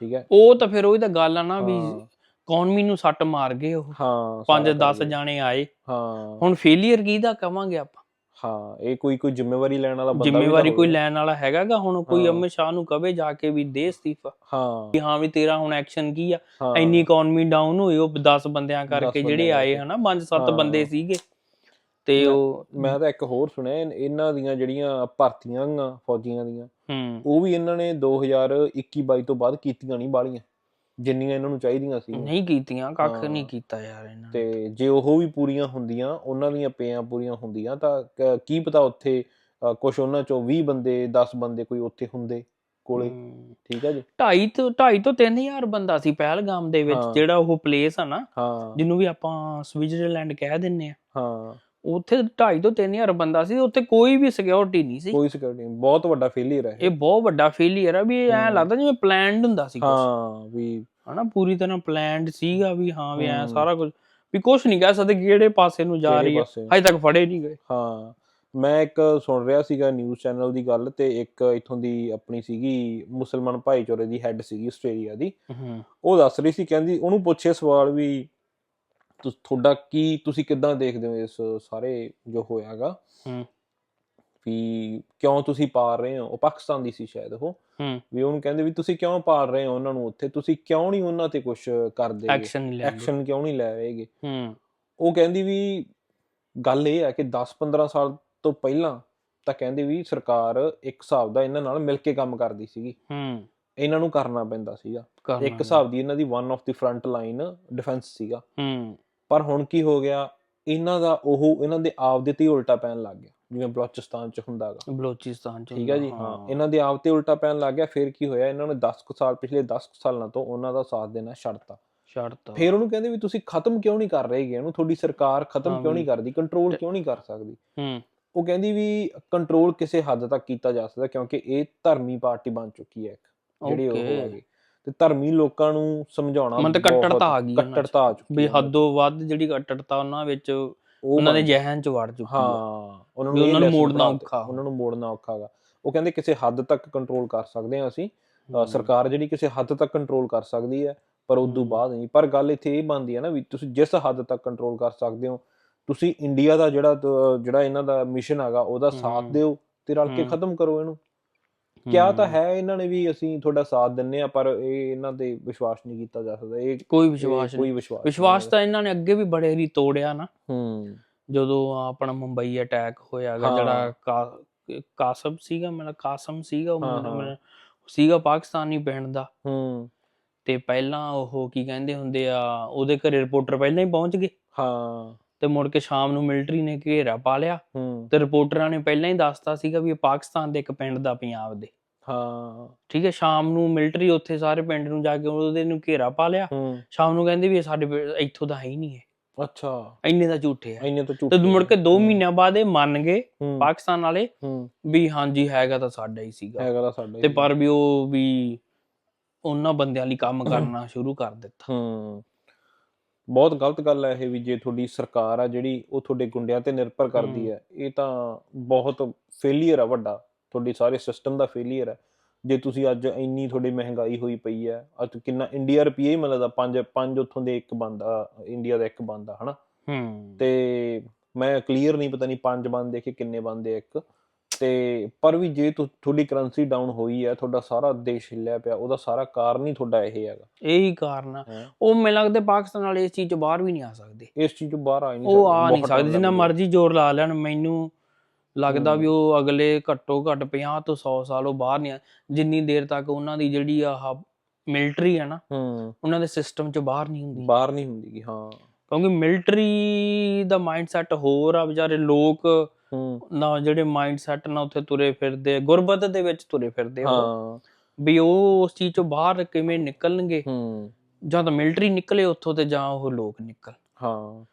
ਠੀਕ ਹੈ? ਉਹ ਤਾਂ ਫਿਰ ਉਹੀ ਤਾਂ ਗੱਲ ਆ ਨਾ ਵੀ। ਇਕਨੋਮੀ ਨੂੰ ਸੱਟ ਮਾਰ ਗਏ ਉਹ? ਹਾਂ 5 ਸਾਰਾ 10 ਕਰ ਲਿਆ। ਜਾਣੇ ਆਏ। ਹਾਂ। ਹੁਣ ਫੇਲਿਅਰ ਕਿਹਦਾ ਕਵਾਂਗੇ ਆਪਾਂ? ਹਾਂ ਇਹ ਕੋਈ ਕੋਈ ਜ਼ਿੰਮੇਵਾਰੀ ਲੈਣ ਵਾਲਾ ਬੰਦਾ ਜ਼ਿੰਮੇਵਾਰੀ ਕੋਈ। ਲੈਣ ਵਾਲਾ ਹੈਗਾਗਾ ਹੁਣ ਕੋਈ। ਅਮਿਤ ਸ਼ਾਹ ਨੂੰ ਕਵੇ ਜਾ ਕੇ ਵੀ ਦੇ ਅਸਤੀਫਾ ਹਾਂ ਵੀ ਹਾਂ ਵੀ ਤੇਰਾ ਹੁਣ ਐਕਸ਼ਨ ਕੀ ਆ ਇੰਨੀ ਇਕਨੋਮੀ ਡਾਊਨ ਹੋਈ ਉਹ 10 ਬੰਦਿਆਂ ਕਰਕੇ ਜਿਹੜੇ ਆਏ। ਹਨਾ 5-7 ਹਾਂ। ਬੰਦੇ ਸੀਗੇ ਤੇ ਉਹ ਮੈਂ ਤਾਂ ਇੱਕ ਹੋਰ ਸੁਣਿਆ ਇਹਨਾਂ ਦੀਆਂ ਜਿਹੜੀਆਂ ਭਰਤੀਆਂ ਆਂ ਫੌਜੀਆਂ ਦੀਆਂ ਹੂੰ ਉਹ ਵੀ ਇਹਨਾਂ ਨੇ 2021 22 ਤੋਂ ਬਾਅਦ ਕੀਤੀਆਂ ਨਹੀਂ ਬਾਲੀਆਂ ਜਿੰਨੀਆਂ ਇਹਨਾਂ ਨੂੰ ਚਾਹੀਦੀਆਂ ਸੀ। ਨਹੀਂ ਕੀਤੀਆਂ ਕੱਖ। ਨਹੀਂ ਕੀਤਾ ਯਾਰ ਇਹਨਾਂ ਨੇ। ਤੇ ਜੇ ਉਹ ਵੀ ਪੂਰੀਆਂ ਹੁੰਦੀਆਂ ਉਹਨਾਂ ਦੀਆਂ ਪੇਆਂ ਪੂਰੀਆਂ ਹੁੰਦੀਆਂ ਤਾਂ ਕ- ਕੀ ਪਤਾ ਉੱਥੇ ਕੁਝ ਉਹਨਾਂ ਚੋਂ 20 ਬੰਦੇ 10 ਬੰਦੇ ਕੋਈ ਉੱਥੇ ਹੁੰਦੇ ਕੋਲੇ। ਠੀਕ ਹੈ ਜੀ? ਢਾਈ ਤੋਂ ਢਾਈ ਤੋਂ 3000 ਬੰਦਾ ਸੀ ਪਹਿਲਗਾਮ ਦੇ ਵਿੱਚ ਹਾਂ। ਜਿਹੜਾ ਉਹ ਪਲੇਸ ਆ ਨਾ ਹਾਂ। ਜਿਹਨੂੰ ਵੀ ਆਪਾਂ ਸਵਿਟਜ਼ਰਲੈਂਡ ਕਹਿ ਦਿੰਨੇ ਆ। ਹਾਂ। ਉੱਥੇ ਢਾਈ ਤੋਂ 3000 ਬੰਦਾ ਸੀ ਉੱਥੇ ਕੋਈ ਵੀ ਸਿਕਿਉਰਿਟੀ ਨਹੀਂ ਸੀ। ਕੋਈ ਸਿਕਿਉਰਿਟੀ ਬਹੁਤ ਵੱਡਾ ਫੇਲਿਅਰ ਹੈ ਇਹ। ਬਹੁਤ ਵੱਡਾ ਫੇਲਿਅਰ ਆ ਵੀ ਐ ਹੂੰ। ਲੱਗਦਾ ਜਿਵੇਂ ਪਲਾਨਡ ਹੁੰਦਾ ਸੀ ਹਾਂ ਵੀ ਹਨਾ ਪੂਰੀ ਤਰ੍ਹਾਂ ਪਲਾਨਡ ਸੀਗਾ ਵੀ ਹਾਂ ਵੀ ਐ ਹੂੰ। ਸਾਰਾ ਕੁਝ ਵੀ ਕੁਝ ਨਹੀਂ ਕਹਿ ਸਕਦੇ ਕਿਹੜੇ ਪਾਸੇ ਨੂੰ ਜਾ ਰਹੀ ਹੈ? ਹਜੇ ਤੱਕ ਫੜੇ ਨਹੀਂ ਗਏ। ਹਾਂ ਮੈਂ ਇੱਕ ਸੁਣ ਰਿਹਾ ਸੀਗਾ ਨਿਊਜ਼ ਚੈਨਲ ਦੀ ਗੱਲ ਤੇ ਇੱਕ ਇਥੋਂ ਦੀ ਆਪਣੀ ਸੀਗੀ ਮੁਸਲਮਾਨ ਭਾਈਚਾਰੇ ਦੀ ਹੈੱਡ ਸੀਗੀ ਆਸਟ੍ਰੇਲੀਆ ਦੀ। ਹੂੰ। ਉਹ ਦੱਸ ਰਹੀ ਸੀ ਕਹਿੰਦੀ ਉਹਨੂੰ ਪੁੱਛੇ ਸਵਾਲ ਵੀ ਤੁਹਾਡਾ ਕੀ ਤੁਸੀਂ ਕਿੱਦਾਂ ਦੇਖਦੇ ਹੋ ਇਸ ਸਾਰੇ ਜੋ ਹੋਇਆਗਾ? ਹੂੰ। ਵੀ ਕਿਉਂ ਤੁਸੀਂ ਪਾਲ ਰਹੇ ਹੋ? ਉਹ ਪਾਕਿਸਤਾਨ ਦੀ ਸੀ ਸ਼ਾਇਦ ਉਹ। ਹੂੰ। ਵੀ ਉਹਨੂੰ ਕਹਿੰਦੇ ਵੀ ਤੁਸੀਂ ਕਿਉਂ ਪਾਲ ਰਹੇ ਹੋ ਉਹਨਾਂ ਨੂੰ ਉੱਥੇ? ਤੁਸੀਂ ਕਿਉਂ ਨਹੀਂ ਉਹਨਾਂ ਤੇ ਕੁਝ ਕਰਦੇ ਐਕਸ਼ਨ ਕਿਉਂ ਨਹੀਂ ਲੈ ਰਹੇਗੇ ਹੂੰ। ਉਹ ਕਹਿੰਦੀ ਵੀ ਗੱਲ ਇਹ ਹੈ ਕਿ 10-15 ਸਾਲ ਤੋਂ ਪਹਿਲਾਂ ਤਾਂ ਕਹਿੰਦੇ ਵੀ ਸਰਕਾਰ ਇੱਕ ਹਿਸਾਬ ਦਾ ਇਹਨਾਂ ਨਾਲ ਮਿਲ ਕੇ ਕੰਮ ਕਰਦੀ ਸੀਗੀ। ਹੂੰ। ਇਹਨਾਂ ਨੂੰ ਕਰਨਾ ਪੈਂਦਾ ਸੀਗਾ। ਇੱਕ ਹਿਸਾਬ ਦੀ ਇਹਨਾਂ ਦੀ one of the front line defence ਸੀਗਾ। ਹੂੰ। ਪਰ ਹੁਣ ਕੀ ਹੋ ਗਿਆ? ਇਹਨਾਂ ਦਾ ਉਹ ਇਹਨਾਂ ਦੇ ਆਪ ਦੇ ਤੇ ਉਲਟਾ ਪੈਣ ਲੱਗ ਗਿਆ। ਜਿਵੇਂ ਬਲੋਚਿਸਤਾਨ ਚ ਹੁੰਦਾਗਾ ਬਲੋਚਿਸਤਾਨ ਚ ਠੀਕ ਹੈ ਜੀ? ਹਾਂ ਇਹਨਾਂ ਦੇ ਆਪ ਤੇ ਉਲਟਾ ਪੈਣ ਲੱਗ ਗਿਆ। ਫਿਰ ਕੀ ਹੋਇਆ? ਇਹਨਾਂ ਨੇ 10 ਕੁ ਸਾਲ ਪਿਛਲੇ 10 ਕੁ ਸਾਲਾਂ ਤੋਂ ਉਹਨਾਂ ਦਾ ਸਾਥ ਦੇਣਾ ਛੱਡਤਾ ਸ਼ਰਤ ਫਿਰ ਉਹਨੂੰ ਕਹਿੰਦੇ ਵੀ ਤੁਸੀਂ ਖਤਮ ਕਿਉਂ ਨਹੀਂ ਕਰ ਰਹੇਗੇ ਇਹਨੂੰ ਤੁਹਾਡੀ ਸਰਕਾਰ ਖਤਮ ਕਿਉਂ। ਨਹੀਂ ਕਰਦੀ? ਕੰਟਰੋਲ ਕਿਉਂ ਨਹੀਂ ਕਰ ਸਕਦੀ? ਹੂੰ। ਉਹ ਕਹਿੰਦੀ ਵੀ ਕੰਟਰੋਲ ਕਿਸੇ ਹੱਦ ਤੱਕ ਕੀਤਾ ਜਾ ਸਕਦਾ ਕਿਉਂਕਿ ਇਹ ਧਰਮੀ ਪਾਰਟੀ ਬਣ ਚੁੱਕੀ ਹੈ ਇੱਕ ਜਿਹੜੀ ਉਹ. ਹੈਗੀ। ਤੇ ਧਰਮੀ ਲੋਕਾਂ ਨੂੰ ਸਮਝਾਉਣਾ ਮਤਲਬ ਕੱਟੜਤਾ ਆ ਗਈ। ਕੱਟੜਤਾ ਆ ਚੁੱਕੀ ਵੀ। ਹੱਦੋਂ ਵੱਧ ਜਿਹੜੀ ਕੱਟੜਤਾ ਉਹਨਾਂ ਵਿੱਚ ਉਹ ਉਹਨਾਂ ਦੇ ਜਹਿਨ ਚ ਵੜ ਚੁੱਕੀ ਹੈ ਉਹਨਾਂ ਨੂੰ ਉਹਨਾਂ ਮੋੜਨਾ ਔਖਾ। ਉਹਨਾਂ ਨੂੰ ਮੋੜਨਾ ਔਖਾ ਗਾ ਉਹ ਕਹਿੰਦੇ ਕਿਸੇ ਹੱਦ ਤੱਕ ਕੰਟਰੋਲ ਕਰ ਸਕਦੇ ਹਾਂ ਅਸੀਂ। ਸਰਕਾਰ ਜਿਹੜੀ ਕਿਸੇ ਹੱਦ ਤੱਕ ਕੰਟਰੋਲ ਕਰ ਸਕਦੀ ਹੈ ਪਰ ਉਸ ਤੋਂ। ਬਾਅਦ ਨਹੀਂ ਪਰ ਗੱਲ ਇੱਥੇ ਇਹ ਬਣਦੀ ਹੈ ਨਾ ਵੀ ਤੁਸੀਂ ਜਿਸ ਹੱਦ ਤੱਕ ਕੰਟਰੋਲ ਕਰ ਸਕਦੇ ਹੋ ਤੁਸੀਂ ਇੰਡੀਆ ਦਾ ਜਿਹੜਾ ਜਿਹੜਾ ਇਹਨਾਂ ਦਾ ਮਿਸ਼ਨ ਹੈਗਾ ਉਹਦਾ ਸਾਥ। ਦਿਓ ਤੇ ਰਲ ਕੇ। ਖਤਮ ਕਰੋ ਇਹਨੂੰ ਕਿਹਾ ਤਾਂ ਹੂੰ। ਹੈ ਇਹਨਾਂ ਨੇ ਵੀ ਅਸੀਂ ਤੁਹਾਡਾ ਸਾਥ ਦਿੰਨੇ ਆ ਪਰ ਇਹ ਇਹਨਾਂ ਤੇ ਵਿਸ਼ਵਾਸ ਨਹੀਂ ਕੀਤਾ ਜਾ ਸਕਦਾ ਇਹ ਕੋਈ ਵਿਸ਼ਵਾਸ ਕੋਈ ਵਿਸ਼ਵਾਸ ਵਿਸ਼ਵਾਸ। ਤਾਂ ਇਹਨਾਂ ਨੇ ਅੱਗੇ ਵੀ ਬੜੇ ਰੀ ਤੋੜਿਆ ਨਾ ਹੂੰ ਜਦੋਂ ਆਪਣਾ ਮੁੰਬਈ ਅਟੈਕ ਹੋਇਆਗਾ ਹਾਂ। ਜਿਹੜਾ ਕਾਸਮ ਸੀਗਾ ਮੇਰਾ ਕਾਸਮ ਸੀਗਾ ਉਹ ਹਾਂ, ਹਾਂ। ਸੀਗਾ ਪਾਕਿਸਤਾਨੀ ਪਿੰਡ ਦਾ ਹੂੰ ਤੇ ਪਹਿਲਾਂ ਉਹ ਕੀ ਕਹਿੰਦੇ ਹੁੰਦੇ ਆ ਉਹਦੇ ਘਰੇ ਰਿਪੋਰਟਰ ਪਹਿਲਾਂ ਹੀ ਪਹੁੰਚ ਗਏ ਹਾਂ ਤੇ ਮੁੜ ਕੇ ਸ਼ਾਮ ਨੂੰ ਮਿਲਟਰੀ ਨੇ ਘੇਰਾ ਪਾ ਲਿਆ ਤੇ ਰਿਪੋਰਟਰਾਂ ਨੇ ਪਹਿਲਾਂ ਹੀ ਦੱਸਤਾ ਸੀਗਾ ਵੀ ਇਹ ਪਾਕਿਸਤਾਨ ਦੇ ਇੱਕ ਪਿੰਡ ਦਾ ਪੰਜਾਬ ਦੇ। ਹਾਂ। ਠੀਕ ਹੈ ਸ਼ਾਮ ਨੂੰ ਮਿਲਟਰੀ ਉੱਥੇ ਸਾਰੇ ਪਿੰਡ ਨੂੰ ਜਾ ਕੇ ਉਹਦੇ ਨੂੰ ਘੇਰਾ ਪਾ ਲਿਆ। ਸ਼ਾਮ ਨੂੰ ਕਹਿੰਦੇ ਵੀ ਇਹ ਸਾਡੇ ਇੱਥੋਂ ਦਾ ਹੈ ਹੀ ਨਹੀਂ ਹੈ ਅੱਛਾ। ਇੰਨੇ ਦਾ ਝੂਠੇ ਆ। ਇੰਨੇ ਤਾਂ ਝੂਠ ਤੇ ਮੁੜ ਕੇ 2 ਮਹੀਨਿਆਂ ਬਾਅਦ ਇਹ ਮੰਨ ਗਏ ਪਾਕਿਸਤਾਨ ਵਾਲੇ ਵੀ ਹਾਂਜੀ ਹੈਗਾ ਤਾਂ ਸਾਡਾ ਹੀ ਸੀਗਾ। ਹੈਗਾ ਤਾਂ ਸਾਡੇ ਤੇ ਪਰ ਵੀ ਉਹ ਵੀ ਉਹਨਾਂ ਬੰਦਿਆਂ ਲਈ ਕੰਮ ਕਰਨਾ ਸ਼ੁਰੂ ਕਰ ਦਿੱਤਾ। ਹੂੰ। ਬਹੁਤ ਗਲਤ ਗੱਲ ਹੈ ਇਹ ਵੀ ਜੇ ਤੁਹਾਡੀ ਸਰਕਾਰ ਆ ਜਿਹੜੀ ਉਹ ਤੁਹਾਡੇ ਗੁੰਡਿਆਂ ਤੇ ਨਿਰਭਰ ਕਰਦੀ ਹੂੰ। ਇਹ ਤਾਂ ਬਹੁਤ ਫੇਲਿਅਰ ਆ ਵੱਡਾ ਤੁਹਾਡੀ ਸਾਰੇ ਸਿਸਟਮ ਦਾ ਫੇਲਿਅਰ ਹੈ। ਜੇ ਤੁਸੀਂ ਅੱਜ ਇੰਨੀ ਤੁਹਾਡੀ ਮਹਿੰਗਾਈ ਹੋਈ ਪਈ ਹੈ ਅੱਜ ਕਿੰਨਾ ਇੰਡੀਆ ਰੁਪਈਆ ਹੀ ਮਤਲਬ ਪੰਜ ਪੰਜ ਉੱਥੋਂ ਦੇ ਇੱਕ ਬੰਦਾ ਇੰਡੀਆ ਦਾ ਇੱਕ ਬੰਦਾ ਹਨਾ? ਹੂੰ। ਤੇ ਮੈਂ ਕਲੀਅਰ ਨਹੀਂ ਪਤਾ ਨਹੀਂ ਪੰਜ ਬੰਦੇ ਕਿ ਕਿੰਨੇ ਬੰਦੇ ਇੱਕ। ਤੇ ਪਰ ਵੀ ਜੇ ਤੁਹਾਡੀ ਕਰੰਸੀ ਡਾਊਨ ਹੋਈ ਹੈ ਤੁਹਾਡਾ ਸਾਰਾ ਦੇਸ਼ ਹਿੱਲਿਆ ਪਿਆ ਉਹਦਾ ਸਾਰਾ ਕਾਰਨ ਹੀ ਤੁਹਾਡਾ ਇਹ ਹੈਗਾ। ਇਹੀ ਕਾਰਨ ਆ। ਹੈਂ। ਉਹ ਮੈਨੂੰ ਲੱਗਦਾ ਪਾਕਿਸਤਾਨ ਵਾਲੇ ਇਸ ਚੀਜ਼ ਤੋਂ ਬਾਹਰ ਵੀ ਨਹੀਂ ਆ ਸਕਦੇ। ਇਸ ਚੀਜ਼ ਤੋਂ ਬਾਹਰ ਆ ਹੀ ਨਹੀਂ ਉਹ ਆ ਨਹੀਂ ਸਕਦੇ ਜਿੰਨਾ। ਮਰਜ਼ੀ ਜ਼ੋਰ ਲਾ ਲੈਣ ਮੈਨੂੰ ਲੱਗਦਾ ਹੂੰ। ਵੀ ਉਹ ਅਗਲੇ ਘੱਟੋ ਘੱਟ 50 ਤੋਂ 100 ਸਾਲ ਉਹ ਬਾਹਰ ਨਹੀਂ ਆ। ਜਿੰਨੀ ਦੇਰ ਤੱਕ ਉਹਨਾਂ ਦੀ ਜਿਹੜੀ ਆਹ ਮਿਲਟਰੀ ਆ ਨਾ ਹੂੰ। ਉਹਨਾਂ ਦੇ ਸਿਸਟਮ ਚ ਬਾਹਰ ਨਹੀਂ ਹੁੰਦੀ। ਬਾਹਰ ਨਹੀਂ ਹੁੰਦੀ ਹਾਂ। ਕਿਉਂਕਿ ਮਿਲਟਰੀ ਦਾ ਮਾਈਂਡਸੈਟ ਹੋਰ ਆ ਵਿਚਾਰੇ ਲੋਕ ਹੂੰ ਨਾ ਜਿਹੜੇ ਮਾਈਂਡਸੈਟ ਨਾਲ ਉੱਥੇ ਤੁਰੇ ਫਿਰਦੇ ਗੁਰਬਤ ਦੇ ਵਿੱਚ ਤੁਰੇ ਫਿਰਦੇ। ਹਾਂ। ਵੀ ਉਹ ਉਸ ਚੀਜ਼ ਚੋਂ ਬਾਹਰ ਕਿਵੇਂ ਨਿਕਲਣਗੇ? ਹੂੰ। ਜਾਂ ਤਾਂ ਮਿਲਟਰੀ ਨਿਕਲੇ ਉੱਥੋਂ ਤੇ ਜਾਂ ਉਹ ਲੋਕ ਨਿਕਲ। ਹਾਂ।